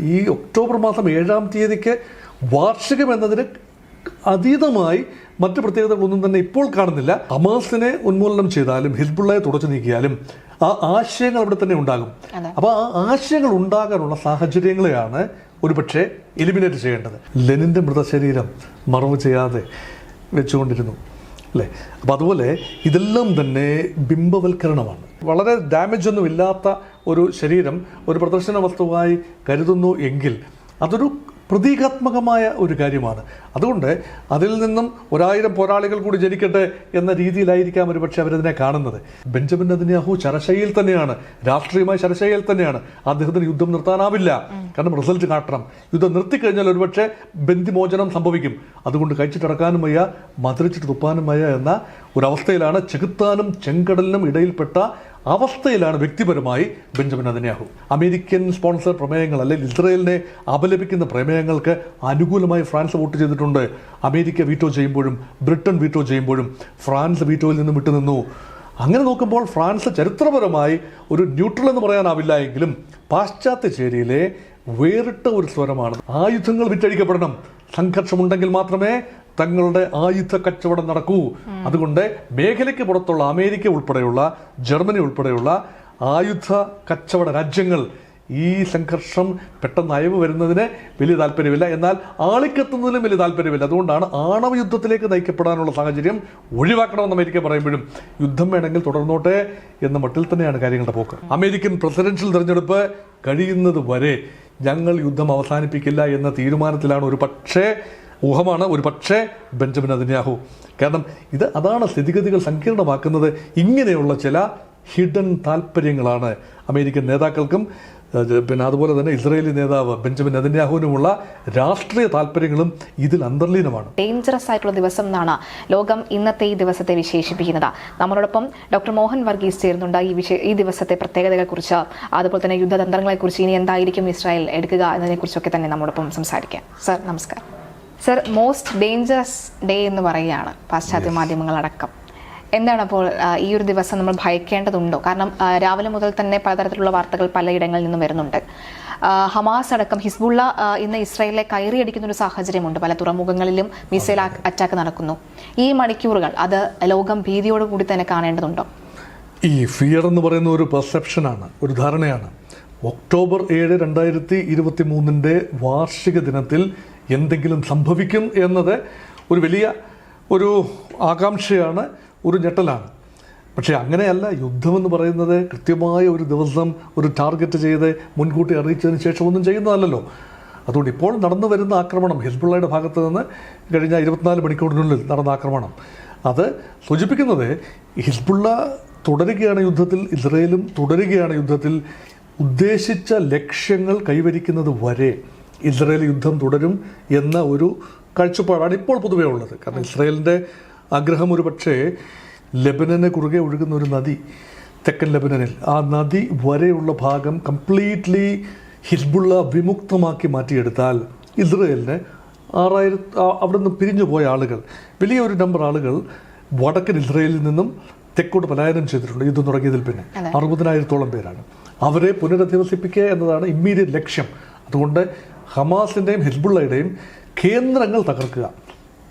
ഈ ഒക്ടോബർ മാസം ഏഴാം തീയതിക്ക് വാർഷികം എന്നതിന് അതീതമായി മറ്റ് പ്രത്യേകതകളൊന്നും തന്നെ ഇപ്പോൾ കാണുന്നില്ല. ഹമാസിനെ ഉന്മൂലനം ചെയ്താലും ഹിസ്ബുള്ളയെ തുടച്ചു നീക്കിയാലും ആ ആശയങ്ങൾ അവിടെ തന്നെ ഉണ്ടാകും. അപ്പൊ അപ്പോൾ ആ ആശയങ്ങൾ ഉണ്ടാകാനുള്ള സാഹചര്യങ്ങളെയാണ് ഒരുപക്ഷെ എലിമിനേറ്റ് ചെയ്യേണ്ടത്. ലെനിന്റെ മൃതശരീരം മറവ് ചെയ്യാതെ വെച്ചുകൊണ്ടിരുന്നു അല്ലേ? അപ്പോൾ അതുപോലെ ഇതെല്ലാം തന്നെ ബിംബവൽക്കരണമാണ്. വളരെ ഡാമേജ് ഒന്നും ഇല്ലാത്ത ഒരു ശരീരം ഒരു പ്രദർശന വസ്തുവായി കരുതുന്നു എങ്കിൽ അതൊരു പ്രതീകാത്മകമായ ഒരു കാര്യമാണ്. അതുകൊണ്ട് അതിൽ നിന്നും ഒരായിരം പോരാളികൾ കൂടി ജനിക്കട്ടെ എന്ന രീതിയിലായിരിക്കാം ഒരു പക്ഷേ അവരതിനെ കാണുന്നത്. ബെഞ്ചമിൻ നദിന്യാഹു ചരശയിൽ തന്നെയാണ്. രാഷ്ട്രീയമായ ചരശയിൽ തന്നെയാണ്. അദ്ദേഹത്തിന് യുദ്ധം നിർത്താനാവില്ല. കാരണം റിസൾട്ട് കാട്ടണം. യുദ്ധം നിർത്തിക്കഴിഞ്ഞാൽ ഒരുപക്ഷെ ബന്ധിമോചനം സംഭവിക്കും. അതുകൊണ്ട് കഴിച്ചിട്ടിറക്കാനും വയ്യ മധുരിച്ചിട്ട് തുപ്പാനും വയ്യ എന്ന ഒരവസ്ഥയിലാണ് ചെകുത്താനും ചെങ്കടലിനും ഇടയിൽപ്പെട്ട അവസ്ഥയിലാണ് വ്യക്തിപരമായി ബെഞ്ചമിൻ അതിനെയാഹു അമേരിക്കൻ സ്പോൺസർ പ്രമേയങ്ങൾ അല്ലെങ്കിൽ ഇസ്രയേലിനെ അപലപിക്കുന്ന പ്രമേയങ്ങൾക്ക് അനുകൂലമായി ഫ്രാൻസ് വോട്ട് ചെയ്തിട്ടുണ്ട്. അമേരിക്ക വീറ്റോ ചെയ്യുമ്പോഴും ബ്രിട്ടൻ വീറ്റോ ചെയ്യുമ്പോഴും ഫ്രാൻസ് വീറ്റോയിൽ നിന്നും വിട്ടുനിന്നു അങ്ങനെ നോക്കുമ്പോൾ ഫ്രാൻസ് ചരിത്രപരമായി ഒരു ന്യൂട്രൽ എന്ന് പറയാനാവില്ല എങ്കിലും പാശ്ചാത്യ ചേരിയിലെ വേറിട്ട ഒരു സ്വരമാണ്. ആയുധങ്ങൾ വിറ്റഴിക്കപ്പെടണം. സംഘർഷമുണ്ടെങ്കിൽ മാത്രമേ തങ്ങളുടെ ആയുധ കച്ചവടം നടക്കൂ. അതുകൊണ്ട് മേഖലയ്ക്ക് പുറത്തുള്ള അമേരിക്ക ഉൾപ്പെടെയുള്ള ജർമ്മനി ഉൾപ്പെടെയുള്ള ആയുധ കച്ചവട രാജ്യങ്ങൾ ഈ സംഘർഷം പെട്ടെന്ന് അയവ് വരുന്നതിന് വലിയ താല്പര്യമില്ല. എന്നാൽ ആളിക്കത്തുന്നതിലും വലിയ താല്പര്യമില്ല. അതുകൊണ്ടാണ് ആണവ യുദ്ധത്തിലേക്ക് നയിക്കപ്പെടാനുള്ള സാഹചര്യം ഒഴിവാക്കണമെന്ന് അമേരിക്ക പറയുമ്പോഴും യുദ്ധം വേണമെങ്കിൽ തുടർന്നോട്ടെ എന്ന മട്ടിൽ തന്നെയാണ് കാര്യങ്ങളുടെ പോക്ക്. അമേരിക്കൻ പ്രസിഡൻഷ്യൽ തെരഞ്ഞെടുപ്പ് കഴിയുന്നത് വരെ ഞങ്ങൾ യുദ്ധം അവസാനിപ്പിക്കില്ല എന്ന തീരുമാനത്തിലാണ് ഒരു പക്ഷേ ഊഹമാണ്. ഒരു പക്ഷേ ബെഞ്ചമിൻ അതിന്യാഹു കാരണം ഇത് അതാണ് സ്ഥിതിഗതികൾ സങ്കീർണമാക്കുന്നത്. ഇങ്ങനെയുള്ള ചില ഹിഡൻ താല്പര്യങ്ങളാണ് അമേരിക്കൻ നേതാക്കൾക്കും പിന്നെ അതുപോലെ തന്നെ ഇസ്രയേലി നേതാവ് ബെഞ്ചമിൻ നെതന്യാഹുവിനുമുള്ള രാഷ്ട്രീയ താല്പര്യങ്ങളും ഇതിൽ അന്തർലീനമാണ്. ഡേഞ്ചറസ് ആയിട്ടുള്ള ദിവസം എന്നാണ് ലോകം ഇന്നത്തെ ഈ ദിവസത്തെ വിശേഷിപ്പിക്കുന്നത്. നമ്മളോടൊപ്പം ഡോക്ടർ മോഹൻ വർഗീസ് ചേരുന്നുണ്ട്. ഈ വിഷയ ഈ ദിവസത്തെ പ്രത്യേകതകളെക്കുറിച്ച് അതുപോലെ തന്നെ യുദ്ധതന്ത്രങ്ങളെക്കുറിച്ച് ഇനി എന്തായിരിക്കും ഇസ്രായേൽ എടുക്കുക എന്നതിനെക്കുറിച്ചൊക്കെ തന്നെ നമ്മളോടൊപ്പം സംസാരിക്കാം. സർ നമസ്കാരം. സർ മോസ്റ്റ് ഡേഞ്ചറസ് ഡേ എന്ന് പറയുകയാണ് പാശ്ചാത്യ മാധ്യമങ്ങളടക്കം. എന്താണ് അപ്പോൾ ഈ ഒരു ദിവസം നമ്മൾ ഭയക്കേണ്ടതുണ്ടോ? കാരണം രാവിലെ മുതൽ തന്നെ പലതരത്തിലുള്ള വാർത്തകൾ പലയിടങ്ങളിൽ നിന്നും വരുന്നുണ്ട്. ഹമാസ് അടക്കം ഹിസ്ബുള്ള ഇന്ന് ഇസ്രായേലിലെ കയറിയടിക്കുന്ന ഒരു സാഹചര്യമുണ്ട്. പല തുറമുഖങ്ങളിലും മിസൈൽ അറ്റാക്ക് നടക്കുന്നു. ഈ മണിക്കൂറുകൾ അത് ലോകം ഭീതിയോട് കൂടി തന്നെ കാണേണ്ടതുണ്ടോ? ഈ ഫിയർ എന്ന് പറയുന്ന ഒരു പെർസെപ്ഷനാണ് ഒരു ധാരണയാണ്. ഒക്ടോബർ ഏഴ് രണ്ടായിരത്തി ഇരുപത്തി മൂന്നിന്റെ വാർഷിക ദിനത്തിൽ എന്തെങ്കിലും സംഭവിക്കും എന്നത് ഒരു വലിയ ഒരു ആകാംക്ഷയാണ് ഒരു ഞെട്ടലാണ്. പക്ഷേ അങ്ങനെയല്ല യുദ്ധമെന്ന് പറയുന്നത് കൃത്യമായ ഒരു ദിവസം ഒരു ടാർഗറ്റ് ചെയ്ത് മുൻകൂട്ടി അറിയിച്ചതിന് ശേഷം ഒന്നും ചെയ്യുന്നതല്ലല്ലോ. അതുകൊണ്ട് ഇപ്പോൾ നടന്നു വരുന്ന ആക്രമണം ഹിസ്ബുള്ളയുടെ ഭാഗത്ത് നിന്ന് കഴിഞ്ഞ ഇരുപത്തിനാല് മണിക്കൂറിനുള്ളിൽ നടന്ന ആക്രമണം അത് സൂചിപ്പിക്കുന്നത് ഹിസ്ബുള്ള തുടരുകയാണ് യുദ്ധത്തിൽ ഇസ്രയേലും തുടരുകയാണ് യുദ്ധത്തിൽ ഉദ്ദേശിച്ച ലക്ഷ്യങ്ങൾ കൈവരിക്കുന്നത് വരെ. ഇസ്രയേൽ യുദ്ധം തുടരും എന്ന ഒരു കാഴ്ചപ്പാടാണ് ഇപ്പോൾ പൊതുവേ ഉള്ളത്. കാരണം ഇസ്രയേലിന്റെ ആഗ്രഹം ഒരു പക്ഷേ ലെബനന് കുറുകെ ഒഴുകുന്ന ഒരു നദി തെക്കൻ ലെബനനിൽ. ആ നദി വരെയുള്ള ഭാഗം കംപ്ലീറ്റ്ലി ഹിസ്ബുള്ള വിമുക്തമാക്കി മാറ്റിയെടുത്താൽ ഇസ്രയേലിന് ആറായിരത്തി അവിടെ നിന്ന് പിരിഞ്ഞു പോയ ആളുകൾ വലിയൊരു നമ്പർ ആളുകൾ വടക്കൻ ഇസ്രയേലിൽ നിന്നും തെക്കോട്ട് പലായനം ചെയ്തിട്ടുണ്ട്. യുദ്ധം തുടങ്ങിയതിൽ പിന്നെ. അറുപതിനായിരത്തോളം പേരാണ്. അവരെ പുനരധിവസിപ്പിക്കുക എന്നതാണ് ഇമ്മീഡിയറ്റ് ലക്ഷ്യം. അതുകൊണ്ട് ഹമാസിന്റെയും ഹിസ്ബുള്ളയുടെയും കേന്ദ്രങ്ങൾ തകർക്കുക.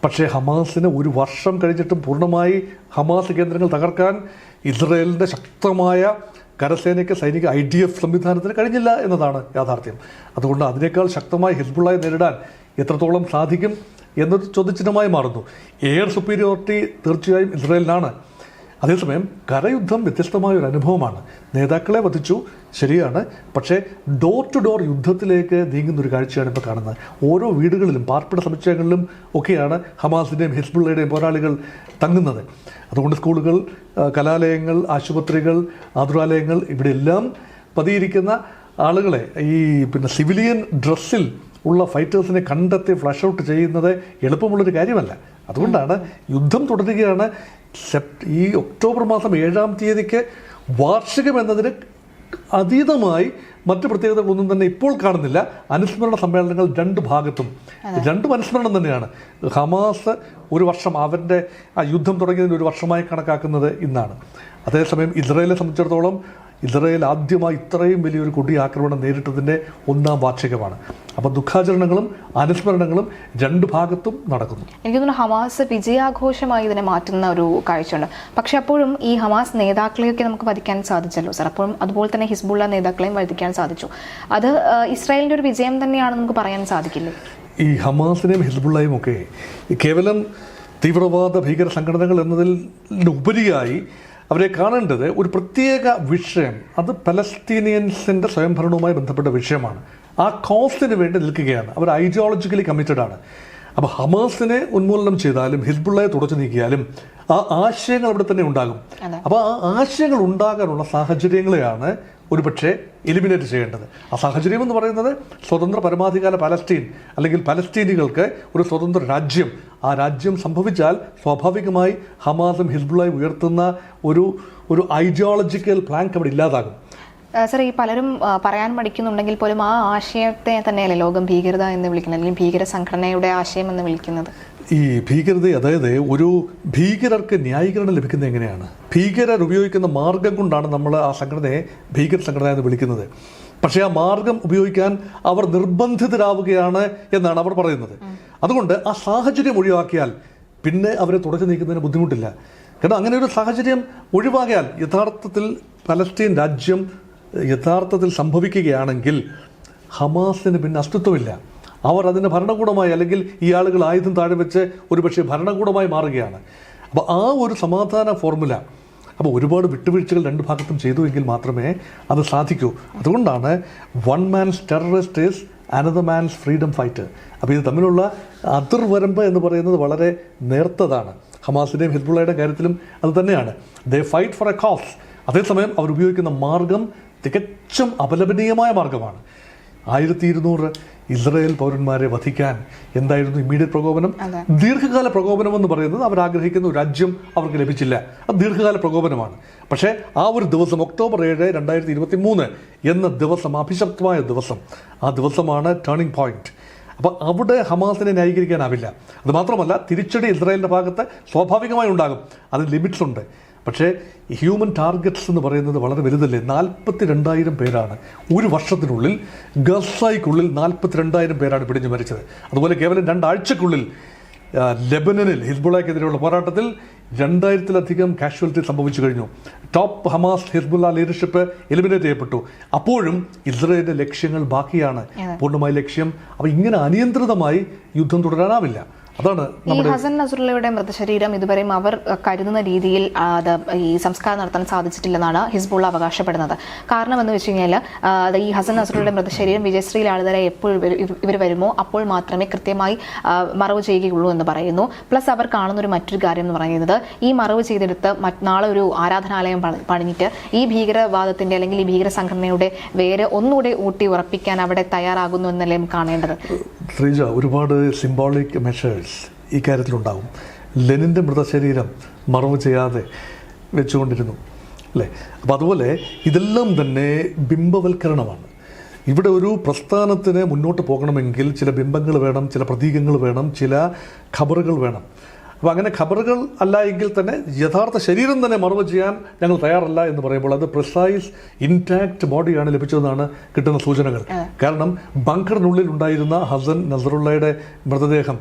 പക്ഷേ ഹമാസിന് ഒരു വർഷം കഴിഞ്ഞിട്ടും പൂർണമായി ഹമാസ് കേന്ദ്രങ്ങൾ തകർക്കാൻ ഇസ്രയേലിന്റെ ശക്തമായ കരസേനയ്ക്ക് സൈനിക ഐ ഡി എഫ് സംവിധാനത്തിന് കഴിഞ്ഞില്ല എന്നതാണ് യാഥാർത്ഥ്യം. അതുകൊണ്ട് അതിനേക്കാൾ ശക്തമായി ഹിസ്ബുള്ളയെ നേരിടാൻ എത്രത്തോളം സാധിക്കും എന്നത് ചോദ്യചിഹ്നമായി മാറുന്നു. എയർ സുപ്പീരിയോറിറ്റി തീർച്ചയായും ഇസ്രയേലിനാണ്. അതേസമയം കരയുദ്ധം വ്യത്യസ്തമായ ഒരു അനുഭവമാണ്. നേതാക്കളെ വധിച്ചു ശരിയാണ്. പക്ഷേ ഡോർ ടു ഡോർ യുദ്ധത്തിലേക്ക് നീങ്ങുന്ന ഒരു കാഴ്ചയാണ് ഇപ്പോൾ കാണുന്നത്. ഓരോ വീടുകളിലും പാർപ്പിട സമുച്ചയങ്ങളിലും ഒക്കെയാണ് ഹമാസിന്റെയും ഹിസ്ബുള്ളയുടെയും പോരാളികൾ തങ്ങുന്നത്. അതുകൊണ്ട് സ്കൂളുകൾ കലാലയങ്ങൾ ആശുപത്രികൾ ആതുരാലയങ്ങൾ ഇവിടെയെല്ലാം പതിയിരിക്കുന്ന ആളുകളെ ഈ പിന്നെ സിവിലിയൻ ഡ്രസ്സിൽ ഉള്ള ഫൈറ്റേഴ്സിനെ കണ്ടെത്തി ഫ്ലാഷ് ഔട്ട് ചെയ്യുന്നത് എളുപ്പമുള്ളൊരു കാര്യമല്ല. അതുകൊണ്ടാണ് യുദ്ധം തുടരുകയാണ്. സെപ്റ്റ് ഈ ഒക്ടോബർ മാസം ഏഴാം തീയതിക്ക് വാർഷികം എന്നതിന് അതീതമായി മറ്റ് പ്രത്യേകതകളൊന്നും തന്നെ ഇപ്പോൾ കാണുന്നില്ല. അനുസ്മരണ സമ്മേളനങ്ങൾ രണ്ട് ഭാഗത്തും. രണ്ടും അനുസ്മരണം തന്നെയാണ്. ഹമാസ് ഒരു വർഷം അവരുടെ ആ യുദ്ധം തുടങ്ങിയതിന് ഒരു വർഷമായി കണക്കാക്കുന്നത് ഇന്നാണ്. അതേസമയം ഇസ്രയേലെ സംബന്ധിച്ചിടത്തോളം ഇസ്രയേൽ ആദ്യമായി ഇത്രയും വലിയൊരു കൊടി ആക്രമണം നേരിട്ടതിന്റെ ഒന്നാം വാർഷികമാണ്. അപ്പോൾ ദുഃഖാചരണങ്ങളും അനുസ്മരണങ്ങളും രണ്ട് ഭാഗത്തും നടക്കുന്നു. എനിക്ക് തോന്നുന്നു ഹമാസ് വിജയാഘോഷമായി ഇതിനെ മാറ്റുന്ന ഒരു കാഴ്ചയുണ്ട്. പക്ഷെ അപ്പോഴും ഈ ഹമാസ് നേതാക്കളെയൊക്കെ നമുക്ക് വധിക്കാൻ സാധിച്ചല്ലോ സർ. അപ്പോഴും അതുപോലെ തന്നെ ഹിസ്ബുള്ള നേതാക്കളെയും വധിക്കാൻ സാധിച്ചു. അത് ഇസ്രായേലിന്റെ ഇസ്രായേലിന്റെ ഒരു വിജയം തന്നെയാണ് നമുക്ക് പറയാൻ സാധിക്കില്ലേ? ഈ ഹമാസിനെയും ഹിസ്ബുള്ളയും ഒക്കെ കേവലം തീവ്രവാദ ഭീകര സംഘടനകൾ എന്നതിൽ ഉപരിയായി അവരെ കാണേണ്ടത് ഒരു പ്രത്യേക വിഷയം. അത് പലസ്തീനിയൻസിന്റെ സ്വയംഭരണവുമായി ബന്ധപ്പെട്ട വിഷയമാണ്. ആ കോസിന് വേണ്ടി നിൽക്കുകയാണ്. അവർ ഐഡിയോളജിക്കലി കമ്മിറ്റഡ് ആണ്. അപ്പോൾ ഹമാസിനെ ഉന്മൂലനം ചെയ്താലും ഹിസ്ബുള്ളയെ തുടച്ചു നീക്കിയാലും ആ ആശയങ്ങൾ അവിടെ തന്നെ ഉണ്ടാകും. അപ്പോൾ ആ ആശയങ്ങൾ ഉണ്ടാകാനുള്ള സാഹചര്യങ്ങളെയാണ് ഒരുപക്ഷെ എലിമിനേറ്റ് ചെയ്യേണ്ടത്. ആ സാഹചര്യം എന്ന് പറയുന്നത് സ്വതന്ത്ര പരമാധികാര പലസ്തീൻ അല്ലെങ്കിൽ പലസ്തീനികൾക്ക് ഒരു സ്വതന്ത്ര രാജ്യം. ആ രാജ്യം സംഭവിച്ചാൽ സ്വാഭാവികമായി ഹമാസും ഹിസ്ബുള്ളയും ഉയർത്തുന്ന ഒരു ഒരു ഐഡിയോളജിക്കൽ പ്ലാങ്ക് അവിടെ ഇല്ലാതാകും. സർ ഈ പലരും പറയാൻ മടിക്കുന്നുണ്ടെങ്കിൽ പോലും ആ ആശയത്തെ തന്നെയല്ലേ ലോകം ഭീകരത എന്ന് വിളിക്കുന്നത് അല്ലെങ്കിൽ ഭീകര സംഘടനയുടെ ആശയം എന്ന് വിളിക്കുന്നത്? ഈ ഭീകരത അതായത് ഒരു ഭീകരർക്ക് ന്യായീകരണം ലഭിക്കുന്നത് എങ്ങനെയാണ്? ഭീകരർ ഉപയോഗിക്കുന്ന മാർഗം കൊണ്ടാണ് നമ്മൾ ആ സംഘടനയെ ഭീകര സംഘടന എന്ന് വിളിക്കുന്നത്. പക്ഷേ ആ മാർഗം ഉപയോഗിക്കാൻ അവർ നിർബന്ധിതരാവുകയാണ് എന്നാണ് അവർ പറയുന്നത്. അതുകൊണ്ട് ആ സാഹചര്യം ഒഴിവാക്കിയാൽ പിന്നെ അവരെ തുടച്ചു നീക്കുന്നതിന് ബുദ്ധിമുട്ടില്ല. കാരണം അങ്ങനെ ഒരു സാഹചര്യം ഒഴിവാകിയാൽ യഥാർത്ഥത്തിൽ പലസ്തീൻ രാജ്യം യഥാർത്ഥത്തിൽ സംഭവിക്കുകയാണെങ്കിൽ ഹമാസിന് പിന്നെ അസ്തിത്വമില്ല. അവർ അതിന് ഭരണകൂടമായി അല്ലെങ്കിൽ ഈ ആളുകൾ ആയുധം താഴെ വെച്ച് ഒരുപക്ഷെ ഭരണകൂടമായി മാറുകയാണ്. അപ്പോൾ ആ ഒരു സമാധാന ഫോർമുല അപ്പോൾ ഒരുപാട് വിട്ടുവീഴ്ചകൾ രണ്ട് ഭാഗത്തും ചെയ്തു എങ്കിൽ മാത്രമേ അത് സാധിക്കൂ. അതുകൊണ്ടാണ് one man's terrorist is another man's freedom fight അപ്പോൾ ഇത് തമ്മിലുള്ള അതിർവരമ്പ് എന്ന് പറയുന്നത് വളരെ നേർത്തതാണ്. ഹമാസിന്റെയും ഹിസ്ബുള്ളയുടെ കാര്യത്തിലും അത് തന്നെയാണ്. They fight for a cause അതേസമയം അവർ ഉപയോഗിക്കുന്ന മാർഗം തികച്ചും അപലപനീയമായ മാർഗമാണ്. ആയിരത്തി ഇരുന്നൂറ് ഇസ്രായേൽ പൗരന്മാരെ വധിക്കാൻ എന്തായിരുന്നു ഇമ്മീഡിയറ്റ് പ്രകോപനം? ദീർഘകാല പ്രകോപനം എന്ന് പറയുന്നത് അവർ ആഗ്രഹിക്കുന്ന രാജ്യം അവർക്ക് ലഭിച്ചില്ല. അത് ദീർഘകാല പ്രകോപനമാണ്. പക്ഷേ ആ ഒരു ദിവസം ഒക്ടോബർ ഏഴ് രണ്ടായിരത്തി ഇരുപത്തി മൂന്ന് എന്ന ദിവസം അഭിശപ്തമായ ദിവസം ആ ദിവസമാണ് ടേണിംഗ് പോയിന്റ് അപ്പോൾ അവിടെ ഹമാസിനെ ന്യായീകരിക്കാനാവില്ല. അത് മാത്രമല്ല തിരിച്ചടി ഇസ്രായേലിന്റെ ഭാഗത്ത് സ്വാഭാവികമായി ഉണ്ടാകും. അതിന് ലിമിറ്റ്സ് ഉണ്ട്. പക്ഷേ ഹ്യൂമൻ ടാർഗറ്റ്സ് എന്ന് പറയുന്നത് വളരെ വലുതല്ലേ? നാൽപ്പത്തി രണ്ടായിരം പേരാണ്. ഒരു വർഷത്തിനുള്ളിൽ ഗസായ്ക്കുള്ളിൽ നാൽപ്പത്തി രണ്ടായിരം പേരാണ് പിടിഞ്ഞു മരിച്ചത്. അതുപോലെ കേവലം രണ്ടാഴ്ചക്കുള്ളിൽ ലെബനനിൽ ഹിസ്ബുള്ളക്കെതിരെയുള്ള പോരാട്ടത്തിൽ രണ്ടായിരത്തിലധികം കാഷ്വാലിറ്റി സംഭവിച്ചു കഴിഞ്ഞു. Top Hamas Hezbollah leadership eliminate ചെയ്യപ്പെട്ടു. അപ്പോഴും ഇസ്രയേലിന്റെ ലക്ഷ്യങ്ങൾ ബാക്കിയാണ്. പൂർണമായ ലക്ഷ്യം. അപ്പോൾ ഇങ്ങനെ അനിയന്ത്രിതമായി യുദ്ധം തുടരാനാവില്ല. അതാണ് ഈ ഹസൻ നസറുള്ളയുടെ മൃതശരീരം ഇതുവരെയും അവർ കരുതുന്ന രീതിയിൽ അത് ഈ സംസ്കാരം നടത്താൻ സാധിച്ചിട്ടില്ലെന്നാണ് ഹിസ്ബുൾ അവകാശപ്പെടുന്നത്. കാരണം എന്ന് വെച്ച് കഴിഞ്ഞാൽ ഈ ഹസൻ നസറുള്ളയുടെ മൃതശരീരം വിജയശ്രീ ആളുകളെ എപ്പോൾ ഇവർ വരുമോ അപ്പോൾ മാത്രമേ കൃത്യമായി മറവ് ചെയ്യുകയുള്ളൂ എന്ന് പറയുന്നു. പ്ലസ് അവർ കാണുന്ന ഒരു മറ്റൊരു കാര്യം എന്ന് പറയുന്നത് ഈ മറവ് ചെയ്തെടുത്ത് നാളെ ഒരു ആരാധനാലയം പണിഞ്ഞിട്ട് ഈ ഭീകരവാദത്തിന്റെ അല്ലെങ്കിൽ ഈ ഭീകര സംഘടനയുടെ വേര് ഒന്നുകൂടെ ഊട്ടി ഉറപ്പിക്കാൻ അവിടെ തയ്യാറാകുന്നു എന്നല്ലേ കാണേണ്ടത്? ശ്രീജ ഒരുപാട് സിംബോളിക് മെഷേഴ്സ് ഈ കാര്യത്തിലുണ്ടാകും ലെനിന്റെ മൃതശരീരം മറവ് ചെയ്യാതെ വെച്ചുകൊണ്ടിരുന്നു അല്ലേ? അപ്പോൾ അതുപോലെ ഇതെല്ലാം തന്നെ ബിംബവൽക്കരണമാണ്. ഇവിടെ ഒരു പ്രസ്ഥാനത്തിന് മുന്നോട്ട് പോകണമെങ്കിൽ ചില ബിംബങ്ങൾ വേണം ചില പ്രതീകങ്ങൾ വേണം ചില ഖബറുകൾ വേണം. അപ്പോൾ അങ്ങനെ ഖബറുകൾ അല്ല എങ്കിൽ തന്നെ യഥാർത്ഥ ശരീരം തന്നെ മറവ് ചെയ്യാൻ ഞങ്ങൾ തയ്യാറല്ല എന്ന് പറയുമ്പോൾ അത് പ്രിസൈസ് ഇൻടാക്ട് ബോഡിയാണ് ലഭിച്ചതെന്നാണ് കിട്ടുന്ന സൂചനകൾ. കാരണം ബങ്കറിനുള്ളിൽ ഉണ്ടായിരുന്ന ഹസൻ നസറുള്ളയുടെ മൃതദേഹം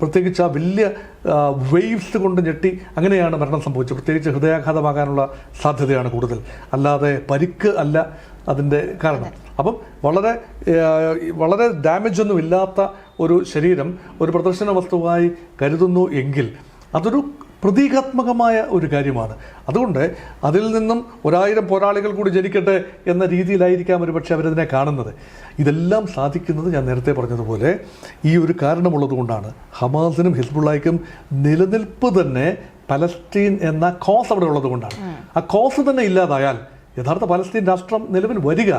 പ്രത്യേകിച്ച് ആ വലിയ വെയ്വ്സ് കൊണ്ട് ഞെട്ടി അങ്ങനെയാണ് മരണം സംഭവിച്ചത്. പ്രത്യേകിച്ച് ഹൃദയാഘാതമാകാനുള്ള സാധ്യതയാണ് കൂടുതൽ. അല്ലാതെ പരിക്ക് അല്ല അതിന്റെ കാരണം. അപ്പം വളരെ വളരെ ഡാമേജ് ഒന്നും ഇല്ലാത്ത ഒരു ശരീരം ഒരു പ്രദർശന വസ്തുവായി കരുതുന്നു എങ്കിൽ അതൊരു പ്രതീകാത്മകമായ ഒരു കാര്യമാണ്. അതുകൊണ്ട് അതിൽ നിന്നും ഒരായിരം പോരാളികൾ കൂടി ജനിക്കട്ടെ എന്ന രീതിയിലായിരിക്കാം ഒരു പക്ഷേ അവരതിനെ കാണുന്നത്. ഇതെല്ലാം സാധിക്കുന്നത് ഞാൻ നേരത്തെ പറഞ്ഞതുപോലെ ഈ ഒരു കാരണമുള്ളത് കൊണ്ടാണ്. ഹമാസിനും ഹിസ്ബുള്ളായിക്കും നിലനിൽപ്പ് തന്നെ പലസ്തീൻ എന്ന കോസ് അവിടെ ഉള്ളത് കൊണ്ടാണ്. ആ കോസ് തന്നെ ഇല്ലാതായാൽ യഥാർത്ഥ പലസ്തീൻ രാഷ്ട്രം നിലവിൽ വരിക.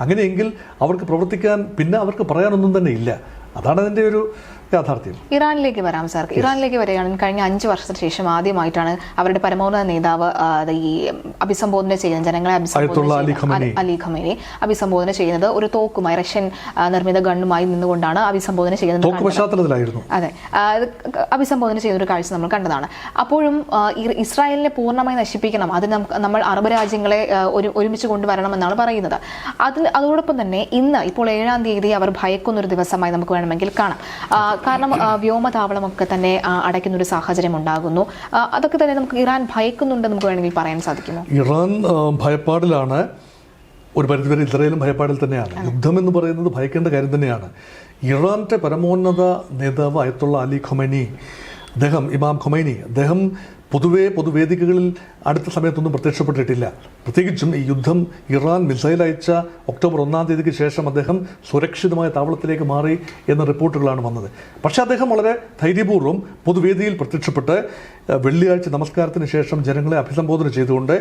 അങ്ങനെയെങ്കിൽ അവർക്ക് പ്രവർത്തിക്കാൻ പിന്നെ അവർക്ക് പറയാനൊന്നും തന്നെ ഇല്ല. അതാണ് അതിന്റെ ഒരു യാഥാർത്ഥ്യം. ഇറാനിലേക്ക് വരാം സാർ. ഇറാനിലേക്ക് വരികയാണെങ്കിൽ കഴിഞ്ഞ അഞ്ച് വർഷത്തിന് ശേഷം ആദ്യമായിട്ടാണ് അവരുടെ പരമോന്നത നേതാവ് ഈ അഭിസംബോധന ചെയ്യുന്നത്. ജനങ്ങളെ അഭിസംബോധന ചെയ്യുന്നത് അലി ഖമേനി. അഭിസംബോധന ചെയ്യുന്നത് ഒരു തോക്കുമായി റഷ്യൻ നിർമ്മിത ഗണ്ണുമായി നിന്നുകൊണ്ടാണ് അഭിസംബോധന ചെയ്യുന്നത് അതെ. അഭിസംബോധന ചെയ്യുന്ന ഒരു കാഴ്ച നമ്മൾ കണ്ടതാണ്. അപ്പോഴും ഇസ്രായേലിനെ പൂർണമായി നശിപ്പിക്കണം. അത് നമ്മൾ അറബ് രാജ്യങ്ങളെ ഒരുമിച്ച് ഒരു ഒരുമിച്ച് കൊണ്ടുവരണമെന്നാണ് പറയുന്നത്. അതിന് അതോടൊപ്പം തന്നെ ഇന്ന് ഇപ്പോൾ ഏഴാം തീയതി അവർ ഭയക്കുന്ന ഒരു ദിവസമായി നമുക്ക് വേണമെങ്കിൽ കാണാം. കാരണം വ്യോമതാവളമൊക്കെ തന്നെ അടയ്ക്കുന്ന ഒരു സാഹചര്യം ഉണ്ടാകുന്നു അതൊക്കെ തന്നെ നമുക്ക് ഇറാൻ ഭയക്കുന്നുണ്ടെന്ന് നമുക്ക് വേണമെങ്കിൽ പറയാൻ സാധിക്കുമോ? ഇറാൻ ഭയപ്പാടിലാണ്. ഒരു പരിധിവരെ ഇസ്രയേലും ഭയപ്പാടിൽ തന്നെയാണ്. യുദ്ധം എന്ന് പറയുന്നത് ഭയക്കേണ്ട കാര്യം തന്നെയാണ്. ഇറാന്റെ പരമോന്നത നേതാവ് അയത്തുള്ള അലി ഖൊമൈനി അദ്ദേഹം ഇമാം ഖൊമൈനി അദ്ദേഹം പൊതുവേ പൊതുവേദികകളിൽ അടുത്ത സമയത്തൊന്നും പ്രത്യക്ഷപ്പെട്ടിട്ടില്ല. പ്രത്യേകിച്ചും ഈ യുദ്ധം ഇറാൻ മിസൈൽ അയച്ച ഒക്ടോബർ ഒന്നാം തീയതിക്ക് ശേഷം അദ്ദേഹം സുരക്ഷിതമായ താവളത്തിലേക്ക് മാറി എന്ന റിപ്പോർട്ടുകളാണ് വന്നത്. പക്ഷേ അദ്ദേഹം വളരെ ധൈര്യപൂർവം പൊതുവേദിയിൽ പ്രത്യക്ഷപ്പെട്ട് വെള്ളിയാഴ്ച നമസ്കാരത്തിന് ശേഷം ജനങ്ങളെ അഭിസംബോധന ചെയ്തുകൊണ്ട്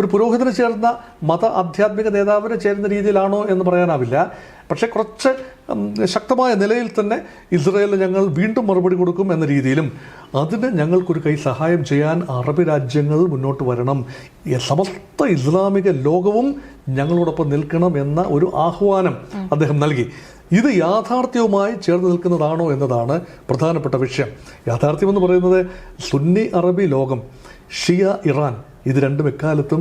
ഒരു പുരോഹിതന് ചേർന്ന മത ആധ്യാത്മിക നേതാവിന് ചേരുന്ന രീതിയിലാണോ എന്ന് പറയാനാവില്ല. പക്ഷേ കുറച്ച് ശക്തമായ നിലയിൽ തന്നെ ഇസ്രയേലിന് ഞങ്ങൾ വീണ്ടും മറുപടി കൊടുക്കും എന്ന രീതിയിലും അതിന് ഞങ്ങൾക്കൊരു കൈ സഹായം ചെയ്യാൻ അറബ് രാജ്യങ്ങൾ മുന്നോട്ട് വരണം. സമസ്ത ഇസ്ലാമിക ലോകവും ഞങ്ങളോടൊപ്പം നിൽക്കണം എന്ന ഒരു ആഹ്വാനം അദ്ദേഹം നൽകി. ഇത് യാഥാർത്ഥ്യവുമായി ചേർന്ന് നിൽക്കുന്നതാണോ എന്നതാണ് പ്രധാനപ്പെട്ട വിഷയം. യാഥാർത്ഥ്യം എന്ന് പറയുന്നത് സുന്നി അറബി ലോകം ഷിയ ഇറാൻ. ഇത് രണ്ടും എക്കാലത്തും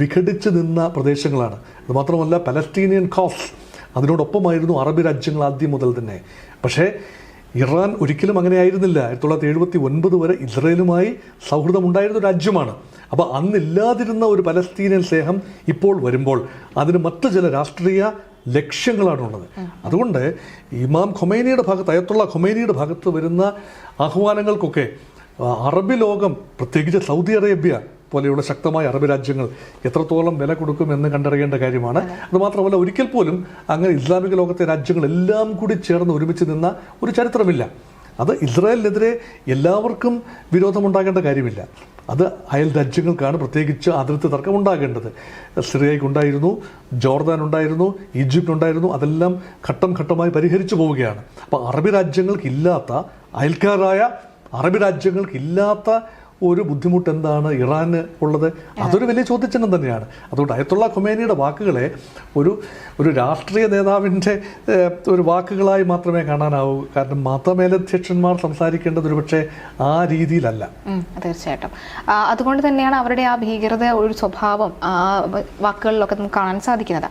വിഘടിച്ച് നിന്ന പ്രദേശങ്ങളാണ്. അത് മാത്രമല്ല പലസ്തീനിയൻ കോസ് അതിനോടൊപ്പമായിരുന്നു അറബ് രാജ്യങ്ങൾ ആദ്യം മുതൽ തന്നെ. പക്ഷേ ഇറാൻ ഒരിക്കലും അങ്ങനെ ആയിരുന്നില്ല ആയിരത്തി തൊള്ളായിരത്തി എഴുപത്തി ഒൻപത് വരെ ഇസ്രയേലുമായി സൗഹൃദമുണ്ടായിരുന്ന രാജ്യമാണ്. അപ്പോൾ അന്നില്ലാതിരുന്ന ഒരു പലസ്തീനിയൻ സ്നേഹം ഇപ്പോൾ വരുമ്പോൾ അതിന് മറ്റു ചില രാഷ്ട്രീയ ലക്ഷ്യങ്ങളാണുള്ളത്. അതുകൊണ്ട് ഇമാം ഖൊമൈനിയുടെ ഭാഗത്ത് അയത്തുള്ള ഖൊമൈനിയുടെ ഭാഗത്ത് വരുന്ന ആഹ്വാനങ്ങൾക്കൊക്കെ അറബ് ലോകം പ്രത്യേകിച്ച് സൗദി അറേബ്യ പോലെയുള്ള ശക്തമായ അറബ് രാജ്യങ്ങൾ എത്രത്തോളം വില കൊടുക്കുമെന്ന് കണ്ടറിയേണ്ട കാര്യമാണ്. അതുമാത്രമല്ല ഒരിക്കൽ പോലും അങ്ങനെ ഇസ്ലാമിക ലോകത്തെ രാജ്യങ്ങളെല്ലാം കൂടി ചേർന്ന് ഒരുമിച്ച് നിന്ന ഒരു ചരിത്രമില്ല. അത് ഇസ്രായേലിനെതിരെ എല്ലാവർക്കും വിരോധമുണ്ടാകേണ്ട കാര്യമില്ല. അത് അയൽ രാജ്യങ്ങൾക്കാണ് പ്രത്യേകിച്ച് അതിർത്തി തർക്കം ഉണ്ടാകേണ്ടത് സിറിയയ്ക്ക് ഉണ്ടായിരുന്നു ജോർദാൻ ഉണ്ടായിരുന്നു ഈജിപ്റ്റ് ഉണ്ടായിരുന്നു അതെല്ലാം ഘട്ടം ഘട്ടമായി പരിഹരിച്ചു പോവുകയാണ്. അപ്പോൾ അറബി രാജ്യങ്ങൾക്കില്ലാത്ത അയൽക്കാരായ അറബി രാജ്യങ്ങൾക്കില്ലാത്ത ഒരു ബുദ്ധിമുട്ട് എന്താണ് ഇറാന് ഉള്ളത്? അതൊരു വലിയ ചോദ്യചിഹ്നം തന്നെയാണ്. അതുകൊണ്ട് അയത്തുള്ള ഖുമേനിയുടെ വാക്കുകളെ ഒരു ഒരു രാഷ്ട്രീയ നേതാവിന്റെ ഒരു വാക്കുകളായി മാത്രമേ കാണാനാവൂ. കാരണം മതമേലധ്യക്ഷന്മാർ സംസാരിക്കേണ്ടത് ഒരുപക്ഷെ ആ രീതിയിലല്ല. തീർച്ചയായിട്ടും. അതുകൊണ്ട് തന്നെയാണ് അവരുടെ ആ ഭീകരത ഒരു സ്വഭാവം വാക്കുകളിലൊക്കെ നമുക്ക് കാണാൻ സാധിക്കുന്നത്.